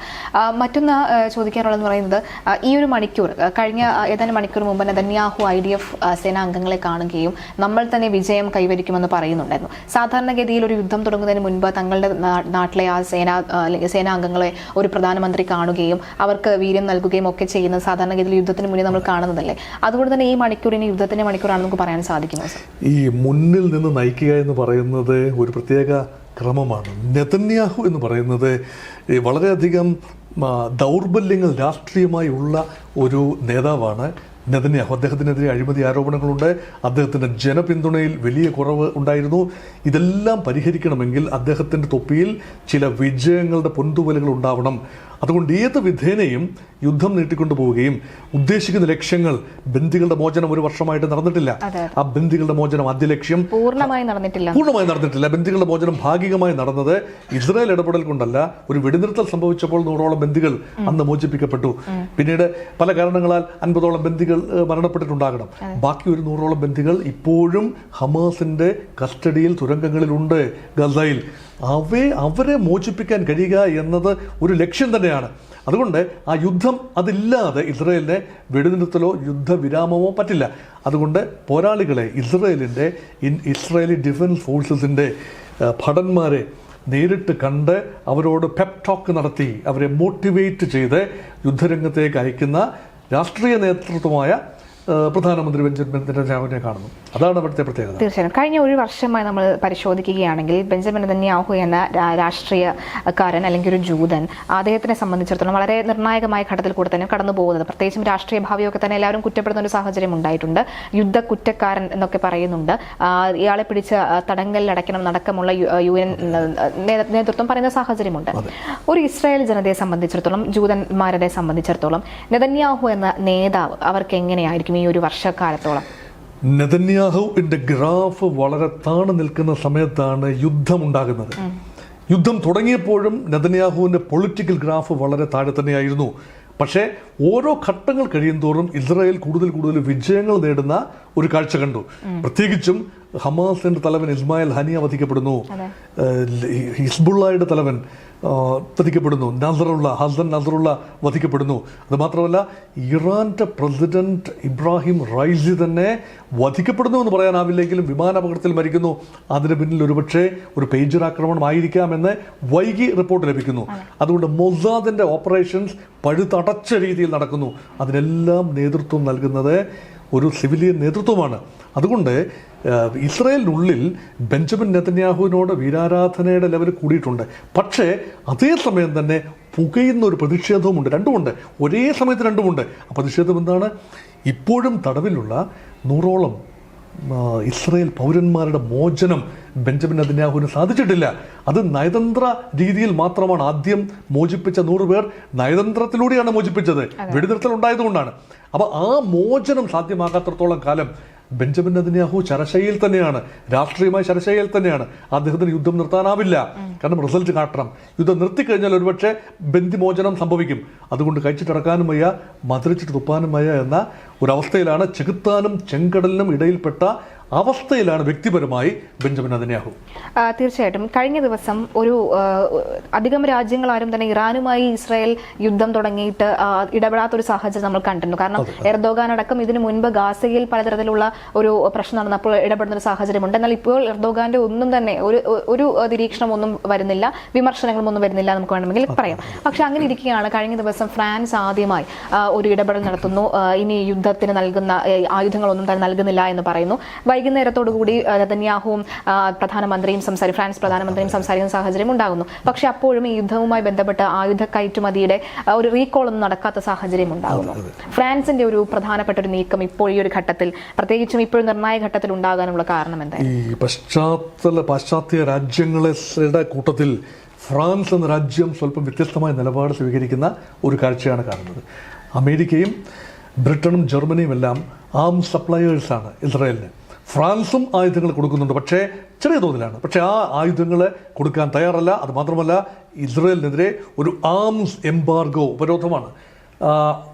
മറ്റൊന്ന് ചോദിക്കാനുള്ളതെന്ന് പറയുന്നത് ഈ ഒരു മണിക്കൂർ കഴിഞ്ഞ ഏതാനും മണിക്കൂർ മുമ്പ് നെതന്യാഹു ഐ ഡി എഫ് സേനാംഗങ്ങളെ കാണുകയും നമ്മൾ തന്നെ വിജയം കൈവരിക്കുമെന്ന് പറയുന്നുണ്ടായിരുന്നു. സാധാരണഗതിയിൽ ഒരു യുദ്ധം തുടങ്ങുന്നതിന് മുൻപ് തങ്ങളുടെ നാട്ടിലെ ആ സേനാ അല്ലെങ്കിൽ സേനാംഗങ്ങളെ ഒരു പ്രധാനമന്ത്രി കാണുകയും അവർക്ക് വീര്യം നൽകുകയും ഒക്കെ ചെയ്യുന്നത് സാധാരണഗതിയിൽ യുദ്ധത്തിന് മുന്നേ നമ്മൾ കാണുന്നതല്ലേ? അതുകൊണ്ട് തന്നെ ഈ മണിക്കൂറിന് യുദ്ധത്തിന്റെ മണിക്കൂറാണെന്ന് നമുക്ക് പറയാൻ സാധിക്കുമോ ഈ മുന്നിൽ നിന്ന് നയിക്കുക എന്ന് പറയുന്നത് ഒരു പ്രത്യേക ക്രമമാണ്. നെതന്യാഹു എന്ന് പറയുന്നത് വളരെയധികം ദൗർബല്യങ്ങൾ രാഷ്ട്രീയമായി ഉള്ള ഒരു നേതാവാണ് നെതന്യാഹു അദ്ദേഹത്തിനെതിരെ അഴിമതി ആരോപണങ്ങളുണ്ട്. അദ്ദേഹത്തിന്റെ ജനപിന്തുണയിൽ വലിയ കുറവ് ഉണ്ടായിരുന്നു. ഇതെല്ലാം പരിഹരിക്കണമെങ്കിൽ അദ്ദേഹത്തിന്റെ തൊപ്പിയിൽ ചില വിജയങ്ങളുടെ പൊന്തുവലുകൾ ഉണ്ടാവണം. അതുകൊണ്ട് ഏത് വിധേനയും യുദ്ധം നീട്ടിക്കൊണ്ടു പോവുകയും ഉദ്ദേശിക്കുന്ന ലക്ഷ്യങ്ങൾ ബന്ദികളുടെ മോചനം ഒരു വർഷമായിട്ട് നടന്നിട്ടില്ല. ആ ബന്ദികളുടെ മോചനം ആദ്യ ലക്ഷ്യം പൂർണമായി നടന്നിട്ടില്ല. പൂർണമായി നടന്നിട്ടില്ല. ബന്ദികളുടെ മോചനം ഭാഗികമായി നടന്നത് ഇസ്രായേൽ ഇടപെടൽ കൊണ്ടല്ല ഒരു വെടിനിർത്തൽ സംഭവിച്ചപ്പോൾ നൂറോളം ബന്ദികൾ അന്ന് മോചിപ്പിക്കപ്പെട്ടു. പിന്നീട് പല കാരണങ്ങളാൽ അൻപതോളം ബന്ദികൾ മരണപ്പെട്ടിട്ടുണ്ടാകണം. ബാക്കി ഒരു നൂറോളം ബന്ദികൾ ഇപ്പോഴും ഹമാസിന്റെ കസ്റ്റഡിയിൽ തുരങ്കങ്ങളിലുണ്ട് ഗസയിൽ. അവയെ അവരെ മോചിപ്പിക്കാൻ കഴിയുക എന്നത് ഒരു ലക്ഷ്യം തന്നെയാണ്. അതുകൊണ്ട് ആ യുദ്ധം അതില്ലാതെ ഇസ്രയേലിനെ വെടിനിർത്തലോ യുദ്ധവിരാമമോ പറ്റില്ല. അതുകൊണ്ട് പോരാളികളെ ഇസ്രയേലിന്റെ ഇസ്രായേലി ഡിഫൻസ് ഫോഴ്സസിന്റെ ഭടന്മാരെ നേരിട്ട് കണ്ട് അവരോട് പെപ് ടോക്ക് നടത്തി അവരെ മോട്ടിവേറ്റ് ചെയ്ത് യുദ്ധരംഗത്തേക്ക് അയക്കുന്ന രാഷ്ട്രീയ നേതൃത്വമായ പ്രധാനമന്ത്രി ബെഞ്ചമിൻ നെതന്യാഹുവിനെ കാണുന്നു. അതാണ് അവിടുത്തെ പ്രത്യേകത. തീർച്ചയായും. കഴിഞ്ഞ ഒരു വർഷമായി നമ്മൾ പരിശോധിക്കുകയാണെങ്കിൽ ബെഞ്ചമിൻ നെതന്യാഹു എന്ന രാഷ്ട്രീയക്കാരൻ അല്ലെങ്കിൽ ഒരു ജൂതൻ അദ്ദേഹത്തിനെ സംബന്ധിച്ചിടത്തോളം വളരെ നിർണായകമായ ഘട്ടത്തിൽ കൂടെ തന്നെ കടന്നു പോകുന്നത് പ്രത്യേകിച്ചും രാഷ്ട്രീയ ഭാവിയൊക്കെ തന്നെ എല്ലാവരും കുറ്റപ്പെടുന്ന ഒരു സാഹചര്യം ഉണ്ടായിട്ടുണ്ട്. യുദ്ധ കുറ്റക്കാരൻ എന്നൊക്കെ പറയുന്നുണ്ട്. ഇയാളെ പിടിച്ച അടയ്ക്കണം നടക്കമുള്ള യു എൻ നേതൃത്വം പറയുന്ന സാഹചര്യമുണ്ട്. ഒരു ഇസ്രായേൽ ജനതയെ സംബന്ധിച്ചിടത്തോളം ജൂതന്മാരെ സംബന്ധിച്ചിടത്തോളം നെതന്യാഹു എന്ന നേതാവ് അവർക്ക് എങ്ങനെയായിരിക്കും ഈ ഒരു വർഷക്കാലത്തോളം. നെതന്യാഹുവിന്റെ ഗ്രാഫ് വളരെ താണു നിൽക്കുന്ന സമയത്താണ് യുദ്ധം ഉണ്ടാകുന്നത്. യുദ്ധം തുടങ്ങിയപ്പോഴും നെതന്യാഹുവിന്റെ പൊളിറ്റിക്കൽ ഗ്രാഫ് വളരെ താഴെ തന്നെയായിരുന്നു. പക്ഷേ ഓരോ ഘട്ടങ്ങൾ കഴിയും തോറും ഇസ്രായേൽ കൂടുതൽ കൂടുതൽ വിജയങ്ങൾ നേടുന്ന ഒരു കാഴ്ച കണ്ടു. പ്രത്യേകിച്ചും ഹമാസിന്റെ തലവൻ ഇസ്മായിൽ ഹനിയ വധിക്കപ്പെടുന്നു ഹിസ്ബുള്ളയുടെ തലവൻ. വധിക്കപ്പെടുന്നു. നസറുള്ള ഹസൻ നസറുള്ള വധിക്കപ്പെടുന്നു. അതുമാത്രമല്ല ഇറാന്റെ പ്രസിഡന്റ് ഇബ്രാഹിം റൈസി തന്നെ വധിക്കപ്പെടുന്നു എന്ന് പറയാനാവില്ലെങ്കിലും വിമാനാപകടത്തിൽ മരിക്കുന്നു. അതിന് പിന്നിൽ ഒരുപക്ഷെ ഒരു പേജർ ആക്രമണമായിരിക്കാമെന്ന് വൈകി റിപ്പോർട്ട് ലഭിക്കുന്നു. അതുകൊണ്ട് മൊസാദിന്റെ ഓപ്പറേഷൻസ് പഴുതടച്ച രീതിയിൽ നടക്കുന്നു. അതിനെല്ലാം നേതൃത്വം നൽകുന്നത് ഒരു സിവിലിയൻ നേതൃത്വമാണ്. അതുകൊണ്ട് ഇസ്രായേലിനുള്ളിൽ ബെഞ്ചമിൻ നെതന്യാഹുവിനോട് വീരാരാധനയുടെ ലെവൽ കൂടിയിട്ടുണ്ട്. പക്ഷേ അതേസമയം തന്നെ പുകയുന്ന ഒരു പ്രതിഷേധവുമുണ്ട്. രണ്ടുമുണ്ട്. ഒരേ സമയത്ത് രണ്ടുമുണ്ട്. ആ പ്രതിഷേധം എന്താണ്? ഇപ്പോഴും തടവിലുള്ള നൂറോളം ഇസ്രയേൽ പൗരന്മാരുടെ മോചനം ബെഞ്ചമിൻ നെതന്യാഹുവിന് സാധിച്ചിട്ടില്ല. അത് നയതന്ത്ര രീതിയിൽ മാത്രമാണ് ആദ്യം മോചിപ്പിച്ച നൂറ് പേർ നയതന്ത്രത്തിലൂടെയാണ് മോചിപ്പിച്ചത്. വെടിനിർത്തൽ ഉണ്ടായതുകൊണ്ടാണ് അപ്പോൾ ആ മോചനം സാധ്യമാകാത്തടത്തോളം കാലം ബെഞ്ചമിൻ നെതന്യാഹു ചരശയിൽ തന്നെയാണ്. രാഷ്ട്രീയമായി ചരശയിൽ തന്നെയാണ്. അദ്ദേഹത്തിന് യുദ്ധം നിർത്താനാവില്ല. കാരണം റിസൾട്ട് കാട്ടണം. യുദ്ധം നിർത്തിക്കഴിഞ്ഞാൽ ഒരുപക്ഷെ ബന്ധിമോചനം സംഭവിക്കും. അതുകൊണ്ട് കഴിച്ചിട്ടിറക്കാനും വയ്യ മധുരിച്ചിട്ട് തുപ്പാനും വയ്യ എന്ന ഒരവസ്ഥയിലാണ് ചെകുത്താനും ചെങ്കടലിനും ഇടയിൽപ്പെട്ട അവസ്ഥയിലാണ് വ്യക്തിപരമായി ബെഞ്ചമിൻ അതിനാഹു തീർച്ചയായിട്ടും. കഴിഞ്ഞ ദിവസം ഒരു അധികം രാജ്യങ്ങളാരും തന്നെ ഇറാനുമായി ഇസ്രായേൽ യുദ്ധം തുടങ്ങിയിട്ട് ഇടപെടാത്തൊരു ഇടപെടാത്ത ഒരു സാഹചര്യം നമ്മൾ കണ്ടിരുന്നു. കാരണം എർദോഗാൻ അടക്കം ഇതിനു മുൻപ് ഗാസയിൽ പലതരത്തിലുള്ള ഒരു പ്രശ്നം നടന്നപ്പോൾ ഇടപെടുന്ന ഒരു സാഹചര്യമുണ്ട്. എന്നാൽ ഇപ്പോൾ എർദോഗാന്റെ ഒന്നും തന്നെ ഒരു ഒരു നിരീക്ഷണം ഒന്നും വരുന്നില്ല വിമർശനങ്ങളും ഒന്നും വരുന്നില്ല നമുക്ക് വേണമെങ്കിൽ പറയാം. പക്ഷെ അങ്ങനെ ഇരിക്കുകയാണ്. കഴിഞ്ഞ ദിവസം ഫ്രാൻസ് ആദ്യമായി ഒരു ഇടപെടൽ നടത്തുന്നു. ഇനി യുദ്ധത്തിന് നൽകുന്ന ആയുധങ്ങളൊന്നും തന്നെ നൽകുന്നില്ല എന്ന് പറയുന്നു. വൈകുന്നേരത്തോടു കൂടി നെതന്യാഹുവും പ്രധാനമന്ത്രിയും സംസാരി ഫ്രാൻസ് പ്രധാനമന്ത്രിയും സംസാരിക്കുന്ന സാഹചര്യം ഉണ്ടാകുന്നു. പക്ഷെ അപ്പോഴും ഈ യുദ്ധവുമായി ബന്ധപ്പെട്ട ആയുധ കയറ്റുമതിയുടെ ഒരു റീകോൾ ഒന്നും നടക്കാത്ത സാഹചര്യം ഉണ്ടാകുന്നു. ഫ്രാൻസിന്റെ ഒരു പ്രധാനപ്പെട്ട ഒരു നീക്കം ഇപ്പോൾ ഈ ഒരു ഘട്ടത്തിൽ പ്രത്യേകിച്ചും ഇപ്പോൾ നിർണായക ഘട്ടത്തിൽ ഉണ്ടാകാനുള്ള കാരണം എന്താ ഈ പശ്ചാത്തല പാശ്ചാത്യ രാജ്യങ്ങളുടെ കൂട്ടത്തിൽ ഫ്രാൻസ് എന്ന രാജ്യം സ്വല്പം വ്യത്യസ്തമായ നിലപാട് സ്വീകരിക്കുന്ന ഒരു കാഴ്ചയാണ് കാണുന്നത്. അമേരിക്കയും ബ്രിട്ടനും ജർമ്മനിയും എല്ലാം ആം സപ്ലയേഴ്സാണ് ഇസ്രായേലിന്. ഫ്രാൻസും ആയുധങ്ങൾ കൊടുക്കുന്നുണ്ട്. പക്ഷേ ചെറിയ തോതിലാണ്. പക്ഷേ ആ ആയുധങ്ങൾ കൊടുക്കാൻ തയ്യാറല്ല. അത് മാത്രമല്ല ഇസ്രയേലിനെതിരെ ഒരു ആംസ് എംബാർഗോ ഉപരോധമാണ്.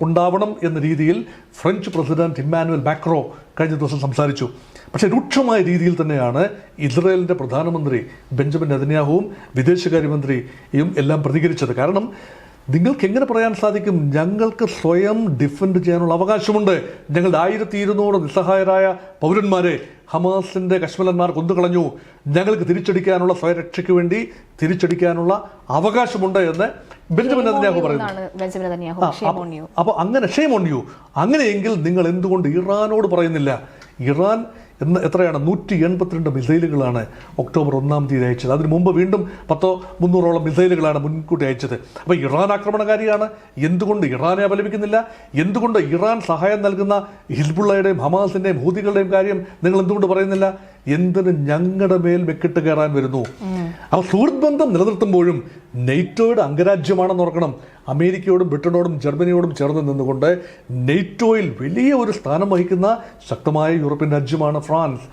ഉണ്ടാവണം എന്ന രീതിയിൽ ഫ്രഞ്ച് പ്രസിഡന്റ് ഇമ്മാനുവൽ മാക്രോ കഴിഞ്ഞ ദിവസം സംസാരിച്ചു. പക്ഷേ രൂക്ഷമായ രീതിയിൽ തന്നെയാണ് ഇസ്രയേലിന്റെ പ്രധാനമന്ത്രി ബെഞ്ചമിൻ നെതന്യാഹുവും വിദേശകാര്യമന്ത്രിയും എല്ലാം പ്രതികരിച്ചത്. കാരണം നിങ്ങൾക്ക് എങ്ങനെ പറയാൻ സാധിക്കും? ഞങ്ങൾക്ക് സ്വയം ഡിഫെൻഡ് ചെയ്യാനുള്ള അവകാശമുണ്ട്. ഞങ്ങളുടെ ആയിരത്തി ഇരുന്നൂറ് നിസ്സഹായരായ പൗരന്മാരെ ഹമാസിന്റെ കശ്മലന്മാർ കൊന്നുകളഞ്ഞു. ഞങ്ങൾക്ക് തിരിച്ചടിക്കാനുള്ള സ്വയരക്ഷയ്ക്ക് വേണ്ടി തിരിച്ചടിക്കാനുള്ള അവകാശമുണ്ട് എന്ന് ബെഞ്ചമിൻ നെതന്യാഹു പറയുന്നു. അപ്പോൾ അങ്ങനെ ഷെയിം ഓൺ യു അങ്ങനെയെങ്കിൽ നിങ്ങൾ എന്തുകൊണ്ട് ഇറാനോട് പറയുന്നില്ല? ഇറാൻ എന്ന എത്രയാണ്? നൂറ്റി എൺപത്തിരണ്ട് മിസൈലുകളാണ് ഒക്ടോബർ ഒന്നാം തീയതി അയച്ചത്. അതിന് മുമ്പ് വീണ്ടും പത്തോ മുന്നൂറോളം മിസൈലുകളാണ് മുൻകൂട്ടി അയച്ചത്. അപ്പോൾ ഇറാൻ ആക്രമണകാരിയാണ്. എന്തുകൊണ്ട് ഇറാനെ അപലപിക്കുന്നില്ല? എന്തുകൊണ്ട് ഇറാൻ സഹായം നൽകുന്ന ഹിസ്ബുള്ളയുടെയും ഹമാസിന്റെയും ഹൂതികളുടെയും കാര്യം നിങ്ങൾ എന്തുകൊണ്ട് പറയുന്നില്ല? എന്തിന് ഞങ്ങളുടെ മേൽ വെക്കിട്ട് കയറാൻ വരുന്നു? അപ്പോൾ സുഹൃത്ത് ബന്ധം നിലനിർത്തുമ്പോഴും നെയ്റ്റോയുടെ അംഗരാജ്യമാണെന്ന് ഓർക്കണം. അമേരിക്കയോടും ബ്രിട്ടനോടും ജർമ്മനിയോടും ചേർന്ന് നിന്നുകൊണ്ട് നെയ്റ്റോയിൽ വലിയ ഒരു സ്ഥാനം വഹിക്കുന്ന ശക്തമായ യൂറോപ്യൻ രാജ്യമാണ് ഫ്രാൻസ്.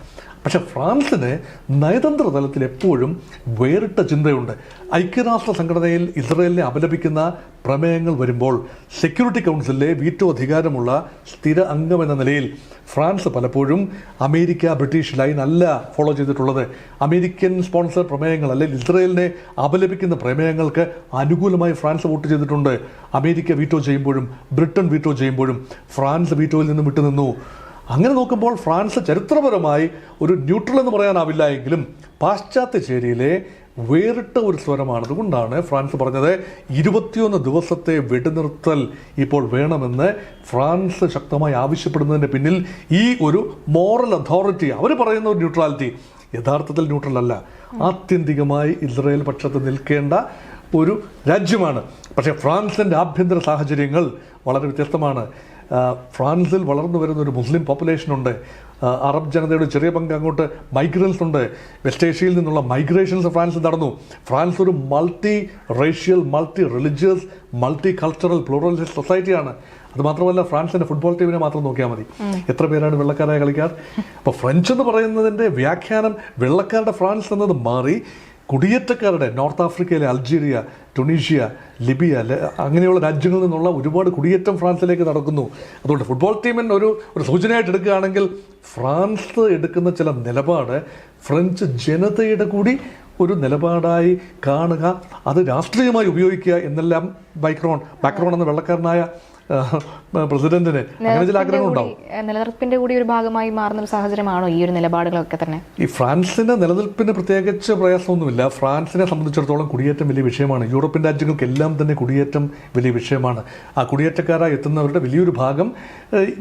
പക്ഷെ ഫ്രാൻസിന് നയതന്ത്ര തലത്തിൽ എപ്പോഴും വേറിട്ട ചിന്തയുണ്ട്. ഐക്യരാഷ്ട്ര സംഘടനയിൽ ഇസ്രയേലിനെ അപലപിക്കുന്ന പ്രമേയങ്ങൾ വരുമ്പോൾ സെക്യൂരിറ്റി കൗൺസിലിലെ വീറ്റോ അധികാരമുള്ള സ്ഥിര അംഗം എന്ന നിലയിൽ ഫ്രാൻസ് പലപ്പോഴും അമേരിക്ക ബ്രിട്ടീഷ് ലൈൻ അല്ല ഫോളോ ചെയ്തിട്ടുള്ളത്. അമേരിക്കൻ സ്പോൺസർ പ്രമേയങ്ങൾ അല്ലെങ്കിൽ ഇസ്രയേലിനെ അപലപിക്കുന്ന പ്രമേയങ്ങൾക്ക് അനുകൂലമായി ഫ്രാൻസ് വോട്ട് ചെയ്തിട്ടുണ്ട്. അമേരിക്ക വീറ്റോ ചെയ്യുമ്പോഴും ബ്രിട്ടൻ വീറ്റോ ചെയ്യുമ്പോഴും ഫ്രാൻസ് വീറ്റോയിൽ നിന്നും വിട്ടുനിന്നു. അങ്ങനെ നോക്കുമ്പോൾ ഫ്രാൻസ് ചരിത്രപരമായി ഒരു ന്യൂട്രൽ എന്ന് പറയാനാവില്ല എങ്കിലും പാശ്ചാത്യ ചേരിയിലെ വേറിട്ട ഒരു സ്വരമാണ്. അതുകൊണ്ടാണ് ഫ്രാൻസ് പറഞ്ഞത് ഇരുപത്തിയൊന്ന് ദിവസത്തെ വെടിനിർത്തൽ ഇപ്പോൾ വേണമെന്ന് ഫ്രാൻസ് ശക്തമായി ആവശ്യപ്പെടുന്നതിന്റെ പിന്നിൽ ഈ ഒരു മോറൽ അതോറിറ്റി അവർ പറയുന്ന ഒരു ന്യൂട്രാലിറ്റി യഥാർത്ഥത്തിൽ ന്യൂട്രൽ അല്ല. ആത്യന്തികമായി ഇസ്രയേൽ പക്ഷത്ത് നിൽക്കേണ്ട ഒരു രാജ്യമാണ്. പക്ഷേ ഫ്രാൻസിന്റെ ആഭ്യന്തര സാഹചര്യങ്ങൾ വളരെ വ്യത്യസ്തമാണ്. ഫ്രാൻസിൽ വളർന്നു വരുന്ന ഒരു മുസ്ലിം പോപ്പുലേഷൻ ഉണ്ട്. അറബ് ജനതയുടെ ചെറിയ പങ്ക് അങ്ങോട്ട് മൈഗ്രൻസ് ഉണ്ട്. വെസ്റ്റ് ഏഷ്യയിൽ നിന്നുള്ള മൈഗ്രേഷൻസ് ഫ്രാൻസിൽ നടന്നു. ഫ്രാൻസ് ഒരു multi racial multi religious multi cultural pluralist സൊസൈറ്റിയാണ് അത് മാത്രമല്ല ഫ്രാൻസിന്റെ ഫുട്ബോൾ ടീമിനെ മാത്രം നോക്കിയാൽ മതി. എത്ര പേരാണ് വെള്ളക്കാരായ കളിക്കാർ അപ്പോൾ ഫ്രഞ്ച് എന്ന് പറയുന്നതിന്റെ വ്യാഖ്യാനം വെള്ളക്കാരുടെ ഫ്രാൻസ് എന്നത് മാറി. കുടിയേറ്റക്കാരുടെ നോർത്ത് ആഫ്രിക്കയിലെ അൾജീരിയ ടുണീഷ്യ ലിബിയ അങ്ങനെയുള്ള രാജ്യങ്ങളിൽ നിന്നുള്ള ഒരുപാട് കുടിയേറ്റം ഫ്രാൻസിലേക്ക് നടക്കുന്നു. അതുകൊണ്ട് ഫുട്ബോൾ ടീമിന് ഒരു ഒരു സൂചനയായിട്ട് എടുക്കുകയാണെങ്കിൽ ഫ്രാൻസ് എടുക്കുന്ന ചില നിലപാട് ഫ്രഞ്ച് ജനതയുടെ കൂടി ഒരു നിലപാടായി കാണുക അത് രാഷ്ട്രീയമായി ഉപയോഗിക്കുക എന്നെല്ലാം ബൈക്രോൺ ബാക്രോൺ എന്ന വെള്ളക്കാരനായ പ്രസിഡന്റിന്. അങ്ങനെ ചില ആഗ്രഹങ്ങൾ ഉണ്ടാവും നിലനിർപ്പിന്റെ കൂടി ഒരു ഭാഗമായി മാറുന്ന ഒരു സാഹചര്യമാണോ ഈ ഒരു നിലപാടുകളൊക്കെ തന്നെ? ഈ ഫ്രാൻസിന്റെ നിലനിൽപ്പിന് പ്രത്യേകിച്ച് പ്രയാസമൊന്നുമില്ല. ഫ്രാൻസിനെ സംബന്ധിച്ചിടത്തോളം കുടിയേറ്റം വലിയ വിഷയമാണ്. യൂറോപ്യൻ രാജ്യങ്ങൾക്കെല്ലാം തന്നെ കുടിയേറ്റം വലിയ വിഷയമാണ്. ആ കുടിയേറ്റക്കാരായി എത്തുന്നവരുടെ വലിയൊരു ഭാഗം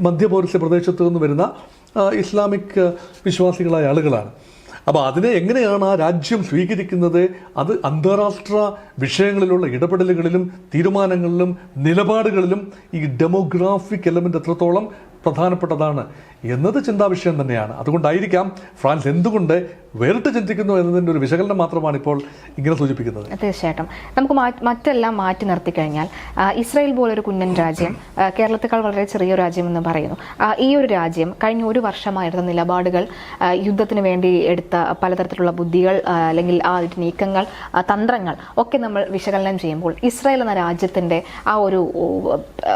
മധ്യപൗരസ്യ പ്രദേശത്ത് നിന്ന് വരുന്ന ഇസ്ലാമിക് വിശ്വാസികളായ ആളുകളാണ്. അപ്പോൾ അതിനെ എങ്ങനെയാണ് ആ രാജ്യം സ്വീകരിക്കുന്നത്? അത് അന്താരാഷ്ട്ര വിഷയങ്ങളിലുള്ള ഇടപെടലുകളിലും തീരുമാനങ്ങളിലും നിലപാടുകളിലും ഈ ഡെമോഗ്രാഫിക് എലമെന്റ് എത്രത്തോളം പ്രധാനപ്പെട്ടതാണ് എന്നത് ചിന്താവിഷയം തന്നെയാണ്. അതുകൊണ്ടായിരിക്കാം ഫ്രാൻസ് എന്തുകൊണ്ട് വേറിട്ട് ചിന്തിക്കുന്നു എന്നതിന്റെ ഒരു വിശകലനം മാത്രമാണ് ഇപ്പോൾ ഇങ്ങനെ സൂചിപ്പിക്കുന്നത്. തീർച്ചയായിട്ടും. നമുക്ക് മറ്റെല്ലാം മാറ്റി നിർത്തി കഴിഞ്ഞാൽ ഇസ്രായേൽ പോലൊരു കുഞ്ഞൻ രാജ്യം കേരളത്തെക്കാൾ വളരെ ചെറിയ രാജ്യം എന്ന് പറയുന്നു ഈ ഒരു രാജ്യം കഴിഞ്ഞ ഒരു വർഷമായിരുന്ന നിലപാടുകൾ യുദ്ധത്തിന് വേണ്ടി എടുത്ത പലതരത്തിലുള്ള ബുദ്ധികൾ അല്ലെങ്കിൽ ആ നീക്കങ്ങൾ തന്ത്രങ്ങൾ ഒക്കെ നമ്മൾ വിശകലനം ചെയ്യുമ്പോൾ ഇസ്രായേൽ എന്ന രാജ്യത്തിന്റെ ആ ഒരു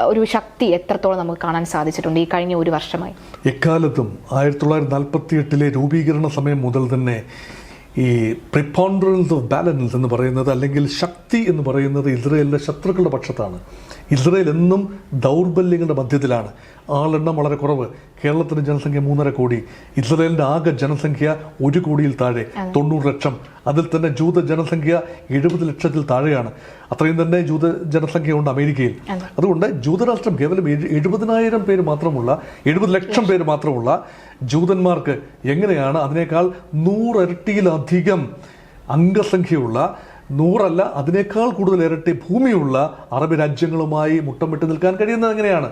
ഒരു ശക്തി എത്രത്തോളം നമുക്ക് കാണാൻ സാധിച്ചിട്ടുണ്ട് ഈ കഴിഞ്ഞ ഒരു വർഷമായി? എക്കാലത്തും ആയിരത്തി തൊള്ളായിരത്തി നാൽപ്പത്തി എട്ടിലെ രൂപീകരണ സമയം മുതൽ തന്നെ ഈ പ്രിപ്പോണ്ടറൻസ് ഓഫ് ബാലൻസ് എന്ന് പറയുന്നത് അല്ലെങ്കിൽ ശക്തി എന്ന് പറയുന്നത് ഇസ്രയേലിന്റെ ശത്രുക്കളുടെ പക്ഷത്താണ്. ഇസ്രയേൽ എന്നും ദൗർബല്യങ്ങളുടെ മധ്യത്തിലാണ്. ആളെണ്ണം വളരെ കുറവ്. കേരളത്തിന്റെ ജനസംഖ്യ മൂന്നര കോടി. ഇസ്രയേലിന്റെ ആകെ ജനസംഖ്യ ഒരു കോടിയിൽ താഴെ തൊണ്ണൂറ് ലക്ഷം. അതിൽ തന്നെ ജൂത ജനസംഖ്യ എഴുപത് ലക്ഷത്തിൽ താഴെയാണ്. അത്രയും തന്നെ ജൂത ജനസംഖ്യ ഉണ്ട് അമേരിക്കയിൽ. അതുകൊണ്ട് ജൂതരാഷ്ട്രം കേവലം എഴു- എഴുപതിനായിരം പേര് മാത്രമുള്ള എഴുപത് ലക്ഷം പേര് മാത്രമുള്ള ജൂതന്മാർക്ക് എങ്ങനെയാണ് അതിനേക്കാൾ നൂറരട്ടിയിലധികം അംഗസംഖ്യയുള്ള നൂറല്ല അതിനേക്കാൾ കൂടുതൽ ഇരട്ടി ഭൂമിയുള്ള അറബ് രാജ്യങ്ങളുമായി മുട്ടമിട്ട് നിൽക്കാൻ കഴിയുന്നത് എങ്ങനെയാണ്?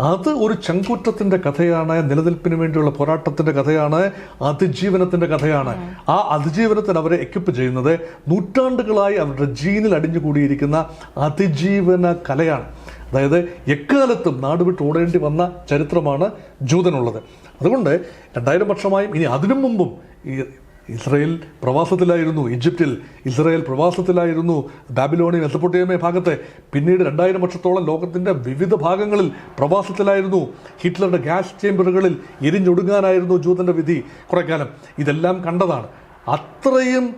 അത് ഒരു ചങ്കൂറ്റത്തിന്റെ കഥയാണ് നിലനിൽപ്പിന് വേണ്ടിയുള്ള പോരാട്ടത്തിന്റെ കഥയാണ് അതിജീവനത്തിന്റെ കഥയാണ്. ആ അതിജീവനത്തിന് അവരെ എക്യുപ്പ് ചെയ്യുന്നത് നൂറ്റാണ്ടുകളായി അവരുടെ ജീനിൽ അടിഞ്ഞുകൂടിയിരിക്കുന്ന അതിജീവന കലയാണ്. അതായത് എക്കാലത്തും നാടുവിട്ട് ഓടേണ്ടി വന്ന ചരിത്രമാണ് ജൂതനുള്ളത്. അതുകൊണ്ട് രണ്ടായിരം വർഷമായും ഇനി അതിനു മുമ്പും ഈ ഇസ്രയേൽ പ്രവാസത്തിലായിരുന്നു ഈജിപ്തിൽ ഇസ്രയേൽ പ്രവാസത്തിലായിരുന്നു ബാബിലോണി മെസപ്പൊട്ടേമിയ ഭാഗത്ത്. പിന്നീട് രണ്ടായിരം വർഷത്തോളം ലോകത്തിന്റെ വിവിധ ഭാഗങ്ങളിൽ പ്രവാസത്തിലായിരുന്നു. ഹിറ്റ്ലറുടെ ഗ്യാസ് ചേംബറുകളിൽ എരിഞ്ഞൊടുങ്ങാനായിരുന്നു ജൂതന്റെ വിധി. കുറേ കാലം ഇതെല്ലാം കണ്ടതാണ്. അത്രയും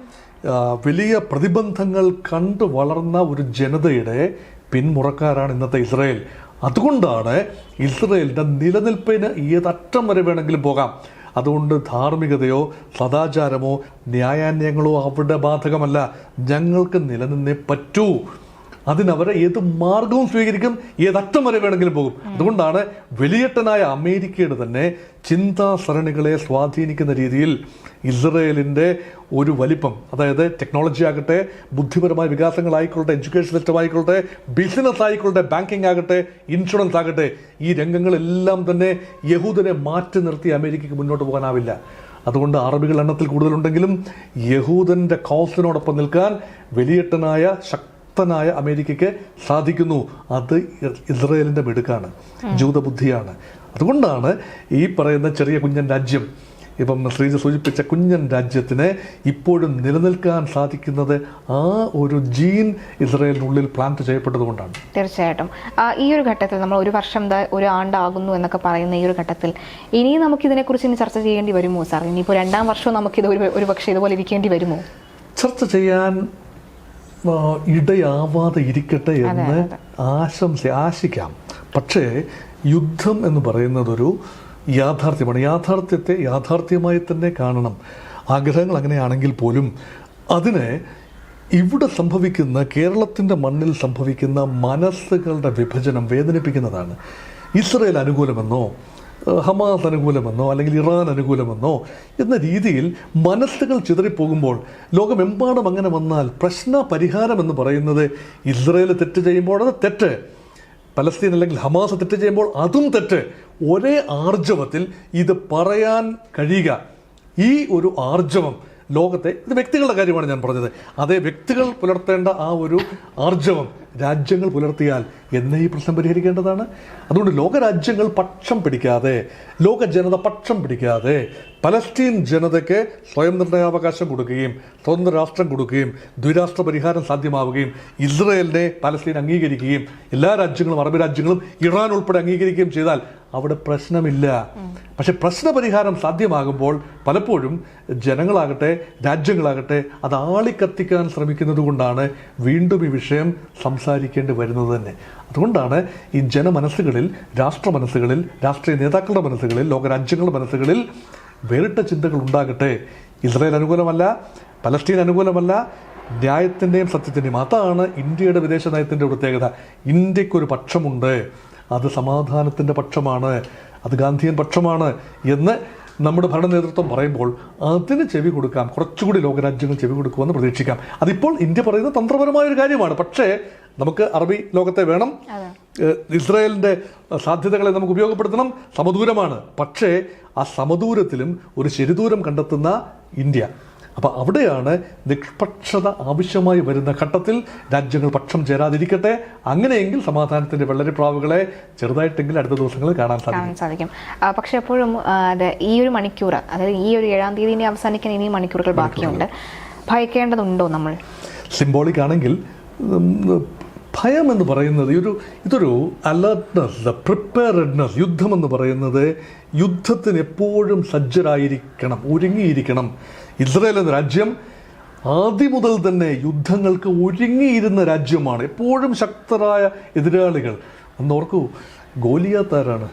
വലിയ പ്രതിബന്ധങ്ങൾ കണ്ടു വളർന്ന ഒരു ജനതയുടെ പിന്മുറക്കാരാണ് ഇന്നത്തെ ഇസ്രയേൽ. അതുകൊണ്ടാണ് ഇസ്രയേലിന്റെ നിലനിൽപ്പിന് ഏതറ്റം വരെ വേണമെങ്കിലും പോകാം. അതുകൊണ്ട് ധാർമ്മികതയോ സദാചാരമോ ന്യായാന്യങ്ങളോ അവിടെ ബാധകമല്ല. ഞങ്ങൾക്ക് നിലനിന്നേ പറ്റൂ. അതിനവരെ ഏത് മാർഗവും സ്വീകരിക്കും ഏതറ്റം വരെ വേണമെങ്കിലും പോകും. അതുകൊണ്ടാണ് വലിയട്ടനായ അമേരിക്കയുടെ തന്നെ ചിന്താസരണികളെ സ്വാധീനിക്കുന്ന രീതിയിൽ ഇസ്രയേലിന്റെ ഒരു വലിപ്പം അതായത് ടെക്നോളജി ആകട്ടെ ബുദ്ധിപരമായ വികാസങ്ങളായിക്കൊള്ളട്ടെ എഡ്യൂക്കേഷൻ സിസ്റ്റം ആയിക്കൊള്ളട്ടെ ബിസിനസ് ആയിക്കൊള്ളട്ടെ ബാങ്കിങ് ആകട്ടെ ഇൻഷുറൻസ് ആകട്ടെ ഈ രംഗങ്ങളെല്ലാം തന്നെ യഹൂദനെ മാറ്റി നിർത്തി അമേരിക്കയ്ക്ക് മുന്നോട്ട് പോകാനാവില്ല. അതുകൊണ്ട് അറബികൾ എണ്ണത്തിൽ കൂടുതലുണ്ടെങ്കിലും യഹൂദന്റെ കോസിനോടൊപ്പം നിൽക്കാൻ വലിയട്ടനായ ശക്തനായ അമേരിക്കയ്ക്ക് സാധിക്കുന്നു. അത് ഇസ്രയേലിന്റെ മിടുക്കാണ്. ജൂതബുദ്ധിയാണ്. അതുകൊണ്ടാണ് ഈ പറയുന്ന ചെറിയ കുഞ്ഞൻ രാജ്യം ഇപ്പം ശ്രീജ സൂചിപ്പിച്ച കുഞ്ഞൻ രാജ്യത്തിന് ഇപ്പോഴും നിലനിൽക്കാൻ സാധിക്കുന്നത് ആ ഒരു ജീൻ ഇസ്രയേലിനുള്ളിൽ പ്ലാന്റ് ചെയ്യപ്പെട്ടതുകൊണ്ടാണ്. തീർച്ചയായിട്ടും. ഈ ഒരു ഘട്ടത്തിൽ നമ്മൾ ഒരു വർഷം ഒരു ആണ്ടാകുന്നു എന്നൊക്കെ പറയുന്ന ഈ ഒരു ഘട്ടത്തിൽ ഇനി നമുക്ക് ഇതിനെക്കുറിച്ച് ഇനി ചർച്ച ചെയ്യേണ്ടി വരുമോ സാർ? ഇനിയിപ്പോൾ രണ്ടാം വർഷവും നമുക്കിത് ഒരു ഒരു പക്ഷേ ഇതുപോലെ ഇരിക്കേണ്ടി വരുമോ? ചർച്ച ചെയ്യാൻ ഇടയാവാതെ ഇരിക്കട്ടെ എന്ന് ആശംസ ആശിക്കാം. പക്ഷേ യുദ്ധം എന്ന് പറയുന്നതൊരു യാഥാർത്ഥ്യമാണ്. യാഥാർത്ഥ്യത്തെ യാഥാർത്ഥ്യമായി തന്നെ കാണണം. ആഗ്രഹങ്ങൾ അങ്ങനെയാണെങ്കിൽ പോലും അതിനെ ഇവിടെ സംഭവിക്കുന്ന കേരളത്തിന്റെ മണ്ണിൽ സംഭവിക്കുന്ന മനസ്സുകളുടെ വിഭജനം വേദനിപ്പിക്കുന്നതാണ്. ഇസ്രയേൽ അനുകൂലമെന്നോ ഹമാസ് അനുകൂലമെന്നോ അല്ലെങ്കിൽ ഇറാൻ അനുകൂലമെന്നോ എന്ന രീതിയിൽ മനസ്സുകൾ ചിതറിപ്പോകുമ്പോൾ ലോകമെമ്പാടും അങ്ങനെ വന്നാൽ പ്രശ്ന പരിഹാരം എന്ന് പറയുന്നത് ഇസ്രയേൽ തെറ്റ് ചെയ്യുമ്പോൾ അത് തെറ്റ്. പലസ്തീൻ അല്ലെങ്കിൽ ഹമാസ് തെറ്റ് ചെയ്യുമ്പോൾ അതും തെറ്റ്. ഒരേ ആർജവത്തിൽ ഇത് പറയാൻ കഴിയുക. ഈ ഒരു ആർജവം ലോകത്തെ ഇത് വ്യക്തികളുടെ കാര്യമാണ് ഞാൻ പറഞ്ഞത്. അതേ വ്യക്തികൾ പുലർത്തേണ്ട ആ ഒരു ആർജവം രാജ്യങ്ങൾ പുലർത്തിയാൽ എന്നേ ഈ പ്രശ്നം പരിഹരിക്കേണ്ടതാണ്. അതുകൊണ്ട് ലോകരാജ്യങ്ങൾ പക്ഷം പിടിക്കാതെ ലോക ജനത പക്ഷം പിടിക്കാതെ പലസ്തീൻ ജനതയ്ക്ക് സ്വയം നിർണയാവകാശം കൊടുക്കുകയും സ്വതന്ത്ര രാഷ്ട്രം കൊടുക്കുകയും ദ്വിരാഷ്ട്ര പരിഹാരം സാധ്യമാവുകയും ഇസ്രയേലിനെ പലസ്തീൻ അംഗീകരിക്കുകയും എല്ലാ രാജ്യങ്ങളും അറബ് രാജ്യങ്ങളും ഇറാൻ ഉൾപ്പെടെ അംഗീകരിക്കുകയും ചെയ്താൽ അവിടെ പ്രശ്നമില്ല. പക്ഷെ പ്രശ്നപരിഹാരം സാധ്യമാകുമ്പോൾ പലപ്പോഴും ജനങ്ങളാകട്ടെ രാജ്യങ്ങളാകട്ടെ അത് ആളിക്കത്തിക്കാൻ ശ്രമിക്കുന്നത് കൊണ്ടാണ് വീണ്ടും ഈ വിഷയം സംസാരിക്കേണ്ടി വരുന്നത് തന്നെ. അതുകൊണ്ടാണ് ഈ ജനമനസ്സുകളിൽ രാഷ്ട്ര മനസ്സുകളിൽ രാഷ്ട്രീയ നേതാക്കളുടെ മനസ്സുകളിൽ ലോകരാജ്യങ്ങളുടെ മനസ്സുകളിൽ വേറിട്ട ചിന്തകൾ ഉണ്ടാകട്ടെ. ഇസ്രായേൽ അനുകൂലമല്ല പലസ്തീൻ അനുകൂലമല്ല ന്യായത്തിന്റെയും സത്യത്തിന്റെയും അതാണ് ഇന്ത്യയുടെ വിദേശ നയത്തിന്റെ പ്രത്യേകത. ഇന്ത്യക്കൊരു പക്ഷമുണ്ട്. അത് സമാധാനത്തിന്റെ പക്ഷമാണ് അത് ഗാന്ധിയൻ പക്ഷമാണ് എന്ന് നമ്മുടെ ഭരണ നേതൃത്വം പറയുമ്പോൾ അതിന് ചെവി കൊടുക്കാം. കുറച്ചുകൂടി ലോകരാജ്യങ്ങൾ ചെവി കൊടുക്കുമെന്ന് പ്രതീക്ഷിക്കാം. അതിപ്പോൾ ഇന്ത്യ പറയുന്ന തന്ത്രപരമായ ഒരു കാര്യമാണ്. പക്ഷേ നമുക്ക് അറബി ലോകത്തെ വേണം. ഇസ്രായേലിന്റെ സാധ്യതകളെ നമുക്ക് ഉപയോഗപ്പെടുത്തണം. സമദൂരമാണ്. പക്ഷേ ആ സമദൂരത്തിലും ഒരു ശരിദൂരം കണ്ടെത്തുന്ന ഇന്ത്യ. അപ്പോൾ അവിടെയാണ് നിഷ്പക്ഷത ആവശ്യമായി വരുന്ന ഘട്ടത്തിൽ രാജ്യങ്ങൾ പക്ഷം ചേരാതിരിക്കട്ടെ. അങ്ങനെയെങ്കിൽ സമാധാനത്തിന്റെ വെള്ളരിപ്രാവുകളെ ചെറുതായിട്ടെങ്കിലും അടുത്ത ദിവസങ്ങളിൽ കാണാൻ സാധിക്കും. സാധിക്കും. പക്ഷേ എപ്പോഴും ഈ ഒരു മണിക്കൂർ അതായത് ഈ ഒരു ഏഴാം തീയതി ഇനി അവസാനിക്കാൻ ഇനി മണിക്കൂറുകൾ ബാക്കിയുണ്ട്. ഭയക്കേണ്ടതുണ്ടോ നമ്മൾ? സിംബോളിക് ആണെങ്കിൽ ഭയം എന്ന് പറയുന്നത് ഈ ഒരു ഇതൊരു അലർട്ട്നെസ് പ്രിപ്പയർഡ്നെസ് യുദ്ധം എന്ന് പറയുന്നത് യുദ്ധത്തിന് എപ്പോഴും സജ്ജരായിരിക്കണം ഒരുങ്ങിയിരിക്കണം. ഇസ്രായേൽ എന്ന രാജ്യം ആദ്യം മുതൽ തന്നെ യുദ്ധങ്ങൾക്ക് ഒരുങ്ങിയിരുന്ന രാജ്യമാണ്. എപ്പോഴും ശക്തരായ എതിരാളികൾ. അന്ന് ഓർക്കൂ ഗോലിയാത്താരാണ്.